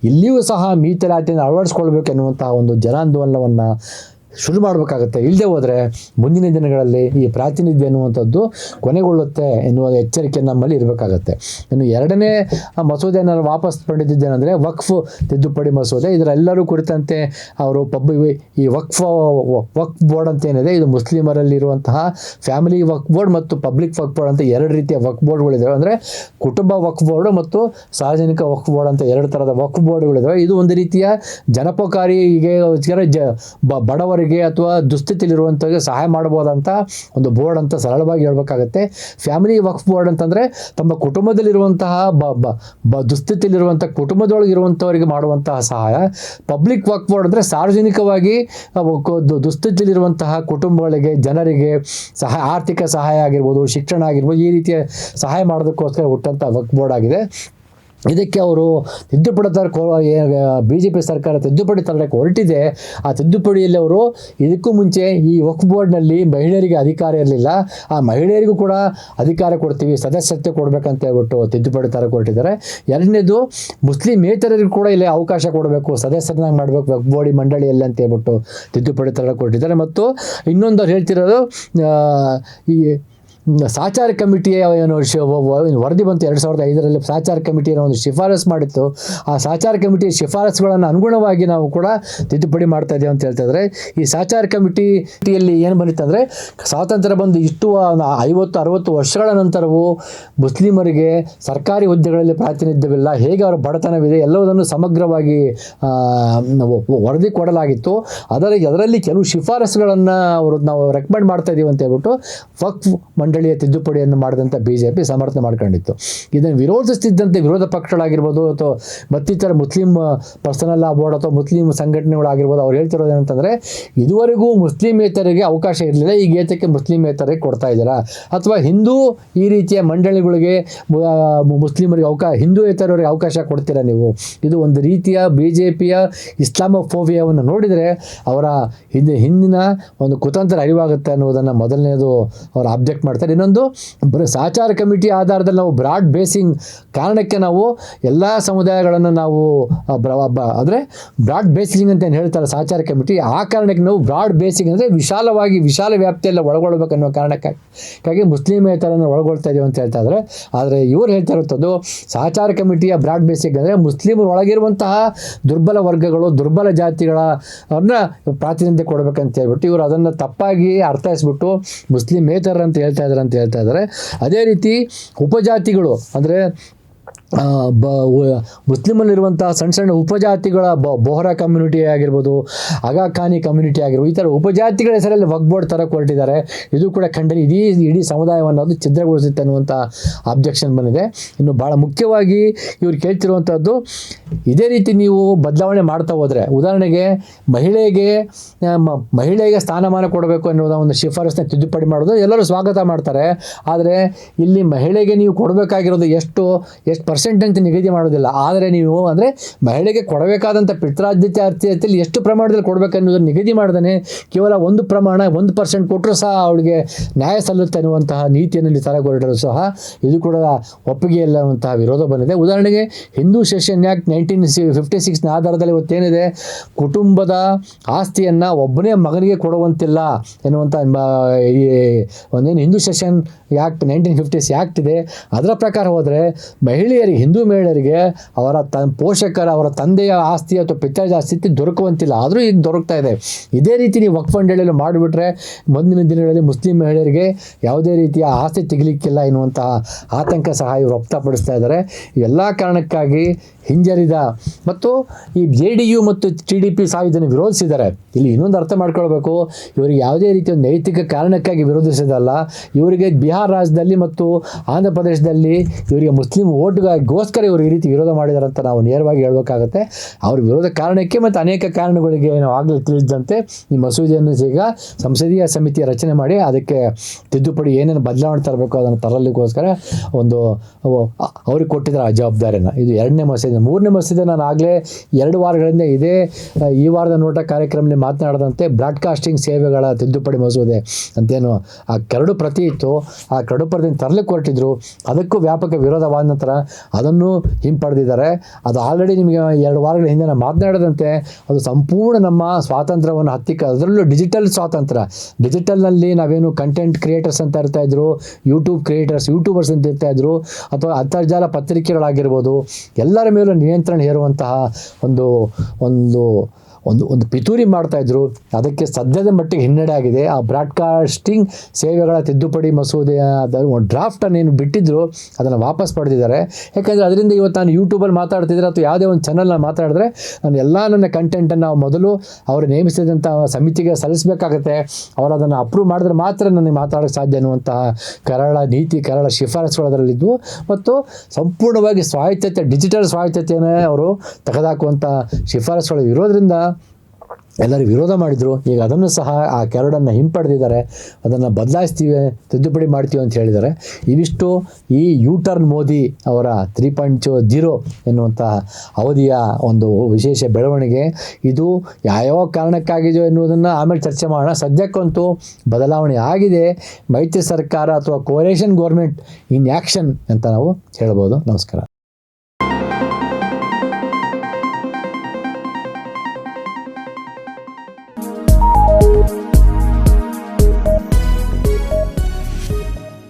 ಇಲ್ಲಿಯೂ ಸಹ ಮೀಸಲಾತಿಯನ್ನು ಅಳವಡಿಸ್ಕೊಳ್ಬೇಕು ಎನ್ನುವಂತಹ ಒಂದು ಜನಾಂದೋಲನವನ್ನು ಶುರು ಮಾಡಬೇಕಾಗುತ್ತೆ. ಇಲ್ಲದೆ ಹೋದರೆ ಮುಂದಿನ ದಿನಗಳಲ್ಲಿ ಈ ಪ್ರಾತಿನಿಧ್ಯ ಎನ್ನುವಂಥದ್ದು ಕೊನೆಗೊಳ್ಳುತ್ತೆ ಎನ್ನುವ ಎಚ್ಚರಿಕೆ ನಮ್ಮಲ್ಲಿ ಇರಬೇಕಾಗತ್ತೆ. ಇನ್ನು ಎರಡನೇ ಮಸೂದೆ ಮಸೂದೆಯನ್ನು ವಾಪಸ್ ಪಡೆದಿದ್ದೇನೆಂದರೆ ವಕ್ಫ್ ತಿದ್ದುಪಡಿ ಮಸೂದೆ. ಇದರೆಲ್ಲರೂ ಕುರಿತಂತೆ ಅವರು ಪಬ್ ಈ ವಕ್ಫ್ ವಕ್ಫ್ ಬೋರ್ಡ್ ಅಂತ ಏನಿದೆ, ಇದು ಮುಸ್ಲಿಮರಲ್ಲಿರುವಂತಹ ಫ್ಯಾಮಿಲಿ ವಕ್ಫ್ ಬೋರ್ಡ್ ಮತ್ತು ಪಬ್ಲಿಕ್ ವಕ್ ಬೋರ್ಡ್ ಅಂತ ಎರಡು ರೀತಿಯ ವಕ್ ಬೋರ್ಡ್ಗಳಿದ್ದಾವೆ ಅಂದರೆ ಕುಟುಂಬ ವಕ್ ಬೋರ್ಡ್ ಮತ್ತು ಸಾರ್ವಜನಿಕ ವಕ್ಫ್ ಬೋರ್ಡ್ ಅಂತ ಎರಡು ಥರದ ವಕ್ಫ್ ಬೋರ್ಡ್ಗಳಿದ್ದಾವೆ ಇದು ಒಂದು ರೀತಿಯ ಜನಪಕಾರಿಗೆ ಜ, ಬ- ಬಡವರಿಗೆ ಅಥವಾ ದುಸ್ಥಿತಿಲಿರುವಂಥವ್ರಿಗೆ ಸಹಾಯ ಮಾಡ್ಬೋದಂತ ಒಂದು ಬೋರ್ಡ್ ಅಂತ ಸರಳವಾಗಿ ಹೇಳ್ಬೇಕಾಗತ್ತೆ. ಫ್ಯಾಮಿಲಿ ವಕ್ಫ್ ಬೋರ್ಡ್ ಅಂತಂದರೆ ತಮ್ಮ ಕುಟುಂಬದಲ್ಲಿರುವಂತಹ ಬ ಬ ದುಸ್ಥಿತಿಲಿರುವಂಥ ಕುಟುಂಬದೊಳಗೆ ಇರುವಂಥವರಿಗೆ ಮಾಡುವಂತಹ ಸಹಾಯ. ಪಬ್ಲಿಕ್ ವಕ್ಫ್ ಬೋರ್ಡ್ ಅಂದರೆ ಸಾರ್ವಜನಿಕವಾಗಿ ದುಸ್ಥಿತಿಯಲ್ಲಿರುವಂತಹ ಕುಟುಂಬಗಳಿಗೆ ಜನರಿಗೆ ಸಹಾಯ, ಆರ್ಥಿಕ ಸಹಾಯ ಆಗಿರ್ಬೋದು, ಶಿಕ್ಷಣ ಆಗಿರ್ಬೋದು, ಈ ರೀತಿಯ ಸಹಾಯ ಮಾಡೋದಕ್ಕೋಸ್ಕರ ಹುಟ್ಟಂಥ ವಕ್ಫ್ ಬೋರ್ಡ್ ಆಗಿದೆ. ಇದಕ್ಕೆ ಅವರು ತಿದ್ದುಪಡಿ ತರ ಬಿ ಜೆ ಪಿ ಸರ್ಕಾರ ತಿದ್ದುಪಡಿ ತರಲಿಕ್ಕೆ ಹೊರಟಿದೆ. ಆ ತಿದ್ದುಪಡಿಯಲ್ಲಿ ಅವರು ಇದಕ್ಕೂ ಮುಂಚೆ ಈ ವಕ್ಫ್ ಬೋರ್ಡ್ನಲ್ಲಿ ಮಹಿಳೆಯರಿಗೆ ಅಧಿಕಾರ ಇರಲಿಲ್ಲ. ಆ ಮಹಿಳೆಯರಿಗೂ ಕೂಡ ಅಧಿಕಾರ ಕೊಡ್ತೀವಿ, ಸದಸ್ಯತ್ವ ಕೊಡಬೇಕಂತ ಹೇಳ್ಬಿಟ್ಟು ತಿದ್ದುಪಡಿ ತರಕ್ಕೆ ಹೊರಟಿದ್ದಾರೆ ಎರಡನೇದು ಮುಸ್ಲಿಮೇತರರಿಗೂ ಕೂಡ ಇಲ್ಲಿ ಅವಕಾಶ ಕೊಡಬೇಕು, ಸದಸ್ಯರನ್ನಾಗಿ ಮಾಡಬೇಕು ವಕ್ಫ್ ಬೋರ್ಡಿ ಮಂಡಳಿಯಲ್ಲಿ ಅಂತ ಹೇಳ್ಬಿಟ್ಟು ತಿದ್ದುಪಡಿ ತರಕ್ಕೆ ಕೊಟ್ಟಿದ್ದಾರೆ. ಮತ್ತು ಇನ್ನೊಂದು ಅವ್ರು ಹೇಳ್ತಿರೋದು ಈ ಸಾಚಾರ ಕಮಿಟಿಯ ಏನು ವರದಿ ಬಂತು ಎರಡು ಸಾವಿರದ ಐದರಲ್ಲಿ ಸಾಚಾರ ಕಮಿಟಿಯನ್ನು ಒಂದು ಶಿಫಾರಸ್ ಮಾಡಿತ್ತು. ಆ ಸಾಚಾರ ಕಮಿಟಿಯ ಶಿಫಾರಸುಗಳನ್ನು ಅನುಗುಣವಾಗಿ ನಾವು ಕೂಡ ತಿದ್ದುಪಡಿ ಮಾಡ್ತಾ ಇದ್ದೇವೆ ಅಂತ ಹೇಳ್ತಾ ಇದ್ದಾರೆ. ಈ ಸಾಚಾರ ಕಮಿಟಿಯಲ್ಲಿ ಏನು ಬಂದಿತ್ತು ಅಂದರೆ, ಸ್ವಾತಂತ್ರ್ಯ ಬಂದು ಇಷ್ಟು ಐವತ್ತು, ಅರವತ್ತು ವರ್ಷಗಳ ನಂತರವೂ ಮುಸ್ಲಿಮರಿಗೆ ಸರ್ಕಾರಿ ಹುದ್ದೆಗಳಲ್ಲಿ ಪ್ರಾತಿನಿಧ್ಯವಿಲ್ಲ. ಹೇಗೆ ಅವರ ಬಡತನವಿದೆ ಎಲ್ಲವುದನ್ನು ಸಮಗ್ರವಾಗಿ ವರದಿ ಕೊಡಲಾಗಿತ್ತು. ಅದರ ಅದರಲ್ಲಿ ಕೆಲವು ಶಿಫಾರಸುಗಳನ್ನು ಅವರು ನಾವು ರೆಕಮೆಂಡ್ ಮಾಡ್ತಾ ಇದ್ದೀವಿ ಅಂತ ಹೇಳ್ಬಿಟ್ಟು ವಕ್ಫ್ ಮಂಡಳಿಯ ತಿದ್ದುಪಡಿಯನ್ನು ಮಾಡಿದಂಥ ಬಿ ಜೆ ಪಿ ಸಮರ್ಥನೆ ಮಾಡ್ಕೊಂಡಿತ್ತು. ಇದನ್ನು ವಿರೋಧಿಸ್ತಿದ್ದಂತೆ ವಿರೋಧ ಪಕ್ಷಗಳಾಗಿರ್ಬೋದು ಅಥವಾ ಮತ್ತಿತರ ಮುಸ್ಲಿಂ ಪರ್ಸನಲ್ ಲಾ ಬೋರ್ಡ್ ಅಥವಾ ಮುಸ್ಲಿಂ ಸಂಘಟನೆಗಳಾಗಿರ್ಬೋದು ಅವ್ರು ಹೇಳ್ತಿರೋದು ಏನಂತಂದರೆ, ಇದುವರೆಗೂ ಮುಸ್ಲಿಮೇತರಿಗೆ ಅವಕಾಶ ಇರಲಿಲ್ಲ ಈಗ ಏತಕ್ಕೆ ಮುಸ್ಲಿಮೇತರಿಗೆ ಕೊಡ್ತಾ ಇದ್ದೀರಾ? ಅಥವಾ ಹಿಂದೂ ಈ ರೀತಿಯ ಮಂಡಳಿಗಳಿಗೆ ಮುಸ್ಲಿಮರಿಗೆ ಅವಕಾಶ ಹಿಂದೂಯೇತರವರಿಗೆ ಅವಕಾಶ ಕೊಡ್ತೀರಾ ನೀವು? ಇದು ಒಂದು ರೀತಿಯ ಬಿ ಜೆ ಪಿಯ ಇಸ್ಲಾಮೋಫೋಬಿಯಾವನ್ನು ನೋಡಿದರೆ ಅವರ ಹಿಂದೆ ಹಿಂದಿನ ಒಂದು ಕುತಂತ್ರ ಅರಿವಾಗುತ್ತೆ ಅನ್ನೋದನ್ನು ಮೊದಲನೇದು ಅವರು ಆಬ್ಜೆಕ್ಟ್ ಮಾಡ್ತಾರೆ. ಇನ್ನೊಂದು, ಬರೀ ಸಾಚಾರ ಕಮಿಟಿ ಆಧಾರದಲ್ಲಿ ನಾವು ಬ್ರಾಡ್ ಬೇಸಿಂಗ್ ಕಾರಣಕ್ಕೆ ನಾವು ಎಲ್ಲ ಸಮುದಾಯಗಳನ್ನು ನಾವು ಅಂದರೆ ಬ್ರಾಡ್ ಬೇಸಿಂಗ್ ಅಂತ ಏನು ಹೇಳ್ತಾರೆ ಸಾಚಾರ ಕಮಿಟಿ, ಆ ಕಾರಣಕ್ಕೆ ನಾವು ಬ್ರಾಡ್ ಬೇಸಿಂಗ್ ಅಂದರೆ ವಿಶಾಲವಾಗಿ ವಿಶಾಲ ವ್ಯಾಪ್ತಿಯಲ್ಲಿ ಒಳಗೊಳ್ಬೇಕನ್ನೋ ಕಾರಣಕ್ಕಾಗಿ ಮುಸ್ಲಿಮೇತರನ್ನು ಒಳಗೊಳ್ತಾ ಇದೀವಿ ಅಂತ ಹೇಳ್ತಾ ಆದರೆ ಇವರು ಹೇಳ್ತಾ ಇರುವಂಥದ್ದು ಸಹಚಾರ ಕಮಿಟಿಯ ಬ್ರಾಡ್ ಬೇಸಿಂಗ್ ಅಂದರೆ ಮುಸ್ಲಿಮರು ಒಳಗಿರುವಂತಹ ದುರ್ಬಲ ವರ್ಗಗಳು, ದುರ್ಬಲ ಜಾತಿಗಳ, ಅವ್ರನ್ನ ಪ್ರಾತಿನಿಧ್ಯ ಕೊಡಬೇಕಂತ ಹೇಳ್ಬಿಟ್ಟು ಇವರು ಅದನ್ನು ತಪ್ಪಾಗಿ ಅರ್ಥೈಸ್ಬಿಟ್ಟು ಮುಸ್ಲಿಮೇತರ ಅಂತ ಹೇಳ್ತಾ ಇದ್ದಾರೆ ಹೇಳ್ತಾ ಇದ್ದಾರೆ ಅದೇ ರೀತಿ ಉಪಜಾತಿಗಳು ಅಂದರೆ ಬ ಮುಸ್ಲಿಮಲ್ಲಿರುವಂಥ ಸಣ್ಣ ಸಣ್ಣ ಉಪಜಾತಿಗಳ ಬ, ಬೋಹರಾ ಕಮ್ಯುನಿಟಿ ಆಗಿರ್ಬೋದು ಆಗಾ ಖಾನಿ ಕಮ್ಯುನಿಟಿ ಆಗಿರ್ಬೋದು, ಈ ಥರ ಉಪಜಾತಿಗಳ ಹೆಸರಲ್ಲಿ ವಗ್ಬೋರ್ಡ್ ಥರ ಕೊರಟಿದ್ದಾರೆ ಇದು ಕೂಡ ಖಂಡನೆ ಇಡೀ ಇಡೀ ಸಮುದಾಯವನ್ನು ಅದು ಛಿದ್ರಗೊಳಿಸುತ್ತೆ ಅನ್ನುವಂಥ ಅಬ್ಜೆಕ್ಷನ್ ಬಂದಿದೆ. ಇನ್ನು ಭಾಳ ಮುಖ್ಯವಾಗಿ ಇವ್ರು ಕೇಳ್ತಿರುವಂಥದ್ದು ಇದೇ ರೀತಿ ನೀವು ಬದಲಾವಣೆ ಮಾಡ್ತಾ ಹೋದರೆ, ಉದಾಹರಣೆಗೆ ಮಹಿಳೆಗೆ ಮಹಿಳೆಗೆ ಸ್ಥಾನಮಾನ ಕೊಡಬೇಕು ಅನ್ನೋದ ಒಂದು ಶಿಫಾರಸ್ನ ತಿದ್ದುಪಡಿ ಮಾಡೋದು ಎಲ್ಲರೂ ಸ್ವಾಗತ ಮಾಡ್ತಾರೆ. ಆದರೆ ಇಲ್ಲಿ ಮಹಿಳೆಗೆ ನೀವು ಕೊಡಬೇಕಾಗಿರೋದು ಎಷ್ಟು ಎಷ್ಟು ಪರ್ಸೆಂಟ್ ಅಂತ ನಿಗದಿ ಮಾಡೋದಿಲ್ಲ. ಆದರೆ ನೀವು ಅಂದರೆ ಮಹಿಳೆಗೆ ಕೊಡಬೇಕಾದಂಥ ಪಿತ್ರಾದ್ಯತೆ ಅರ್ಥತೆಯಲ್ಲಿ ಎಷ್ಟು ಪ್ರಮಾಣದಲ್ಲಿ ಕೊಡಬೇಕು ಅನ್ನೋದನ್ನು ನಿಗದಿ ಮಾಡ್ದೇ ಕೇವಲ ಒಂದು ಪ್ರಮಾಣ, ಒಂದು ಪರ್ಸೆಂಟ್ ಕೊಟ್ಟರು ಸಹ ಅವಳಿಗೆ ನ್ಯಾಯ ಸಲ್ಲುತ್ತೆ ಅನ್ನುವಂತಹ ನೀತಿಯನ್ನು ತರಗೊರಟರು ಸಹ ಇದು ಕೂಡ ಒಪ್ಪಿಗೆ ಇಲ್ಲವಂತಹ ವಿರೋಧ ಬಂದಿದೆ. ಉದಾಹರಣೆಗೆ Hindu succession act nineteen fifty ಸಿಕ್ಸ್ನ ಆಧಾರದಲ್ಲಿ ಇವತ್ತೇನಿದೆ? ಕುಟುಂಬದ ಆಸ್ತಿಯನ್ನು ಒಬ್ಬನೇ ಮಗನಿಗೆ ಕೊಡುವಂತಿಲ್ಲ ಎನ್ನುವಂಥ ಈ ಒಂದೇನು Hindu succession act nineteen fifties act ಇದೆ. ಅದರ ಪ್ರಕಾರ ಹೋದರೆ ಮಹಿಳೆಯರಿಗೆ ಮಹಿಳೆಯರಿಗೆ ಹಿಂದೂ ಮಹಿಳೆಯರಿಗೆ ಅವರ ತ ಪೋಷಕರ, ಅವರ ತಂದೆಯ ಆಸ್ತಿ ಅಥವಾ ಪಿತಾಜಿ ಆಸ್ತಿ ದೊರಕುವಂತಿಲ್ಲ. ಆದರೂ ಈಗ ದೊರಕ್ತಾ ಇದೆ. ಇದೇ ರೀತಿ ನೀವು ವಕ್ಫ್ ಮಂಡಳಿಯಲ್ಲಿ ಮಾಡಿಬಿಟ್ರೆ ಮುಂದಿನ ದಿನಗಳಲ್ಲಿ ಮುಸ್ಲಿಂ ಮಹಿಳೆಯರಿಗೆ ಯಾವುದೇ ರೀತಿಯ ಆಸ್ತಿ ತೆಗಿಲಿಕ್ಕಿಲ್ಲ ಎನ್ನುವಂತಹ ಆತಂಕ ಸಹ ಇವರು ವ್ಯಕ್ತಪಡಿಸ್ತಾ ಇದ್ದಾರೆ. ಎಲ್ಲ ಕಾರಣಕ್ಕಾಗಿ ಹಿಂಜರಿದ. ಮತ್ತು ಈ ಜೆ ಡಿ ಯು ಮತ್ತು ಟಿ ಡಿ ಪಿ ಸಹ ಇದನ್ನು ವಿರೋಧಿಸಿದ್ದಾರೆ. ಇಲ್ಲಿ ಇನ್ನೊಂದು ಅರ್ಥ ಮಾಡ್ಕೊಳ್ಬೇಕು. ಇವರಿಗೆ ಯಾವುದೇ ರೀತಿಯ ನೈತಿಕ ಕಾರಣಕ್ಕಾಗಿ ವಿರೋಧಿಸಿದಲ್ಲ ಇವರಿಗೆ ಬಿಹಾರ ರಾಜ್ಯದಲ್ಲಿ ಮತ್ತು ಆಂಧ್ರ ಪ್ರದೇಶದಲ್ಲಿ ಇವರಿಗೆ ಮುಸ್ಲಿಂ ಓಟ್ಗಾಗಿಗೋಸ್ಕರ ಇವರು ಈ ರೀತಿ ವಿರೋಧ ಮಾಡಿದ್ದಾರೆ ಅಂತ ನಾವು ನೇರವಾಗಿ ಹೇಳಬೇಕಾಗುತ್ತೆ. ಅವ್ರ ವಿರೋಧ ಕಾರಣಕ್ಕೆ ಮತ್ತು ಅನೇಕ ಕಾರಣಗಳಿಗೆ ನಾವು ಆಗಲೇ ತಿಳಿದಂತೆ ಈ ಮಸೂದೆಯನ್ನು ಈಗ ಸಂಸದೀಯ ಸಮಿತಿ ರಚನೆ ಮಾಡಿ ಅದಕ್ಕೆ ತಿದ್ದುಪಡಿ ಏನೇನು ಬದಲಾವಣೆ ತರಬೇಕು ಅದನ್ನು ತರಲಿಕ್ಕೋಸ್ಕರ ಒಂದು ಅವ್ರಿಗೆ ಕೊಟ್ಟಿದ್ದಾರೆ ಆ ಜವಾಬ್ದಾರಿನ ಇದು ಎರಡನೇ ಮಸೀದೆ ಮೂರನೇ ಮಸೀದಿ ನಾನು ಆಗಲೇ ಎರಡು ವಾರಗಳಿಂದ ಇದೇ ಈ ವಾರದ ನೋಟ ಕಾರ್ಯಕ್ರಮದಲ್ಲಿ ಮಾತನಾಡದಂತೆ ಬ್ರಾಡ್ಕಾಸ್ಟಿಂಗ್ ಸೇವೆಗಳ ತಿದ್ದುಪಡಿ ಮಸೂದೆ ಅಂತೇನು ಆ ಕರಡು ಪ್ರತಿ ಇತ್ತು. ಆ ಕರಡು ಪ್ರತಿ ತರಲಿಕ್ಕೆ ಹೊರಟಿದ್ರು ಅದಕ್ಕೂ ವ್ಯಾಪಕ ವಿರೋಧವಾದ ನಂತರ ಅದನ್ನು ಹಿಂಪಡೆದಿದ್ದಾರೆ. ಅದು ಆಲ್ರೆಡಿ ನಿಮಗೆ ಎರಡು ವಾರಗಳ ಹಿಂದೆ ನಾನು ಮಾತನಾಡದಂತೆ ಅದು ಸಂಪೂರ್ಣ ನಮ್ಮ ಸ್ವಾತಂತ್ರ್ಯವನ್ನು ಹತ್ತಿಕ್ಕ, ಅದರಲ್ಲೂ ಡಿಜಿಟಲ್ ಸ್ವಾತಂತ್ರ್ಯ. ಡಿಜಿಟಲ್ನಲ್ಲಿ ನಾವೇನು ಕಂಟೆಂಟ್ ಕ್ರಿಯೇಟರ್ಸ್ ಅಂತ ಇರ್ತಾ ಇದ್ರು ಯೂಟ್ಯೂಬ್ ಕ್ರಿಯೇಟರ್ಸ್ ಯೂಟ್ಯೂಬರ್ಸ್ ಅಂತ ಇರ್ತಾ ಇದ್ರು, ಅಥವಾ ಅಂತರ್ಜಾಲ ಪತ್ರಿಕೆಗಳಾಗಿರ್ಬೋದು, ಎಲ್ಲರ ಮೇಲೂ ನಿಯಂತ್ರಣ ಹೇರುವಂತಹ ಒಂದು ಒಂದು ಒಂದು ಒಂದು ಪಿತೂರಿ ಮಾಡ್ತಾಯಿದ್ರು. ಅದಕ್ಕೆ ಸದ್ಯದ ಮಟ್ಟಿಗೆ ಹಿನ್ನಡೆ ಆಗಿದೆ. ಆ ಬ್ರಾಡ್ಕಾಸ್ಟಿಂಗ್ ಸೇವೆಗಳ ತಿದ್ದುಪಡಿ ಮಸೂದೆ ಒಂದು ಡ್ರಾಫ್ಟನ್ನು ಏನು ಬಿಟ್ಟಿದ್ರು, ಅದನ್ನು ವಾಪಸ್ ಪಡೆದಿದ್ದಾರೆ. ಯಾಕಂದರೆ ಅದರಿಂದ ಇವತ್ತು ನಾನು ಯೂಟ್ಯೂಬಲ್ಲಿ ಮಾತಾಡ್ತಿದ್ರೆ ಅಥವಾ ಯಾವುದೇ ಒಂದು ಚಾನಲ್ನ ಮಾತಾಡಿದ್ರೆ ನಾನು ಎಲ್ಲ ನನ್ನ ಕಂಟೆಂಟನ್ನು ಮೊದಲು ಅವರು ನೇಮಿಸಿದಂಥ ಸಮಿತಿಗೆ ಸಲ್ಲಿಸಬೇಕಾಗತ್ತೆ. ಅವರು ಅದನ್ನು ಅಪ್ರೂವ್ ಮಾಡಿದ್ರೆ ಮಾತ್ರ ನನಗೆ ಮಾತಾಡೋಕ್ಕೆ ಸಾಧ್ಯ ಅನ್ನುವಂತಹ ಕರಾಳ ನೀತಿ, ಕರಾಳ ಶಿಫಾರಸುಗಳು ಅದರಲ್ಲಿದ್ದವು ಮತ್ತು ಸಂಪೂರ್ಣವಾಗಿ ಸ್ವಾಯತ್ತತೆ ಡಿಜಿಟಲ್ ಸ್ವಾಯತ್ತತೆಯನ್ನೇ ಅವರು ತೆಗೆದುಹಾಕುವಂಥ ಶಿಫಾರಸುಗಳು ಇರೋದ್ರಿಂದ ಎಲ್ಲರೂ ವಿರೋಧ ಮಾಡಿದರು. ಈಗ ಅದನ್ನು ಸಹ ಆ ಕೆರಡನ್ನು ಹಿಂಪಡೆದಿದ್ದಾರೆ. ಅದನ್ನು ಬದಲಾಯಿಸ್ತೀವಿ, ತಿದ್ದುಪಡಿ ಮಾಡ್ತೀವಿ ಅಂತ ಹೇಳಿದ್ದಾರೆ. ಇವಿಷ್ಟು ಈ ಯು ಟರ್ನ್ ಮೋದಿ ಅವರ ತ್ರೀ ಪಾಯಿಂಟ್ ಜೀರೋ ಎನ್ನುವಂತಹ ಅವಧಿಯ ಒಂದು ವಿಶೇಷ ಬೆಳವಣಿಗೆ. ಇದು ಯಾವ್ಯಾವ ಕಾರಣಕ್ಕಾಗಿದೆಯೋ ಎನ್ನುವುದನ್ನು ಆಮೇಲೆ ಚರ್ಚೆ ಮಾಡೋಣ. ಸದ್ಯಕ್ಕಂತೂ ಬದಲಾವಣೆ ಆಗಿದೆ. ಮೈತ್ರಿ ಸರ್ಕಾರ ಅಥವಾ ಕೋರೇಷನ್ ಗೌರ್ಮೆಂಟ್ ಇನ್ ಆ್ಯಕ್ಷನ್ ಅಂತ ನಾವು ಹೇಳ್ಬೋದು. ನಮಸ್ಕಾರ.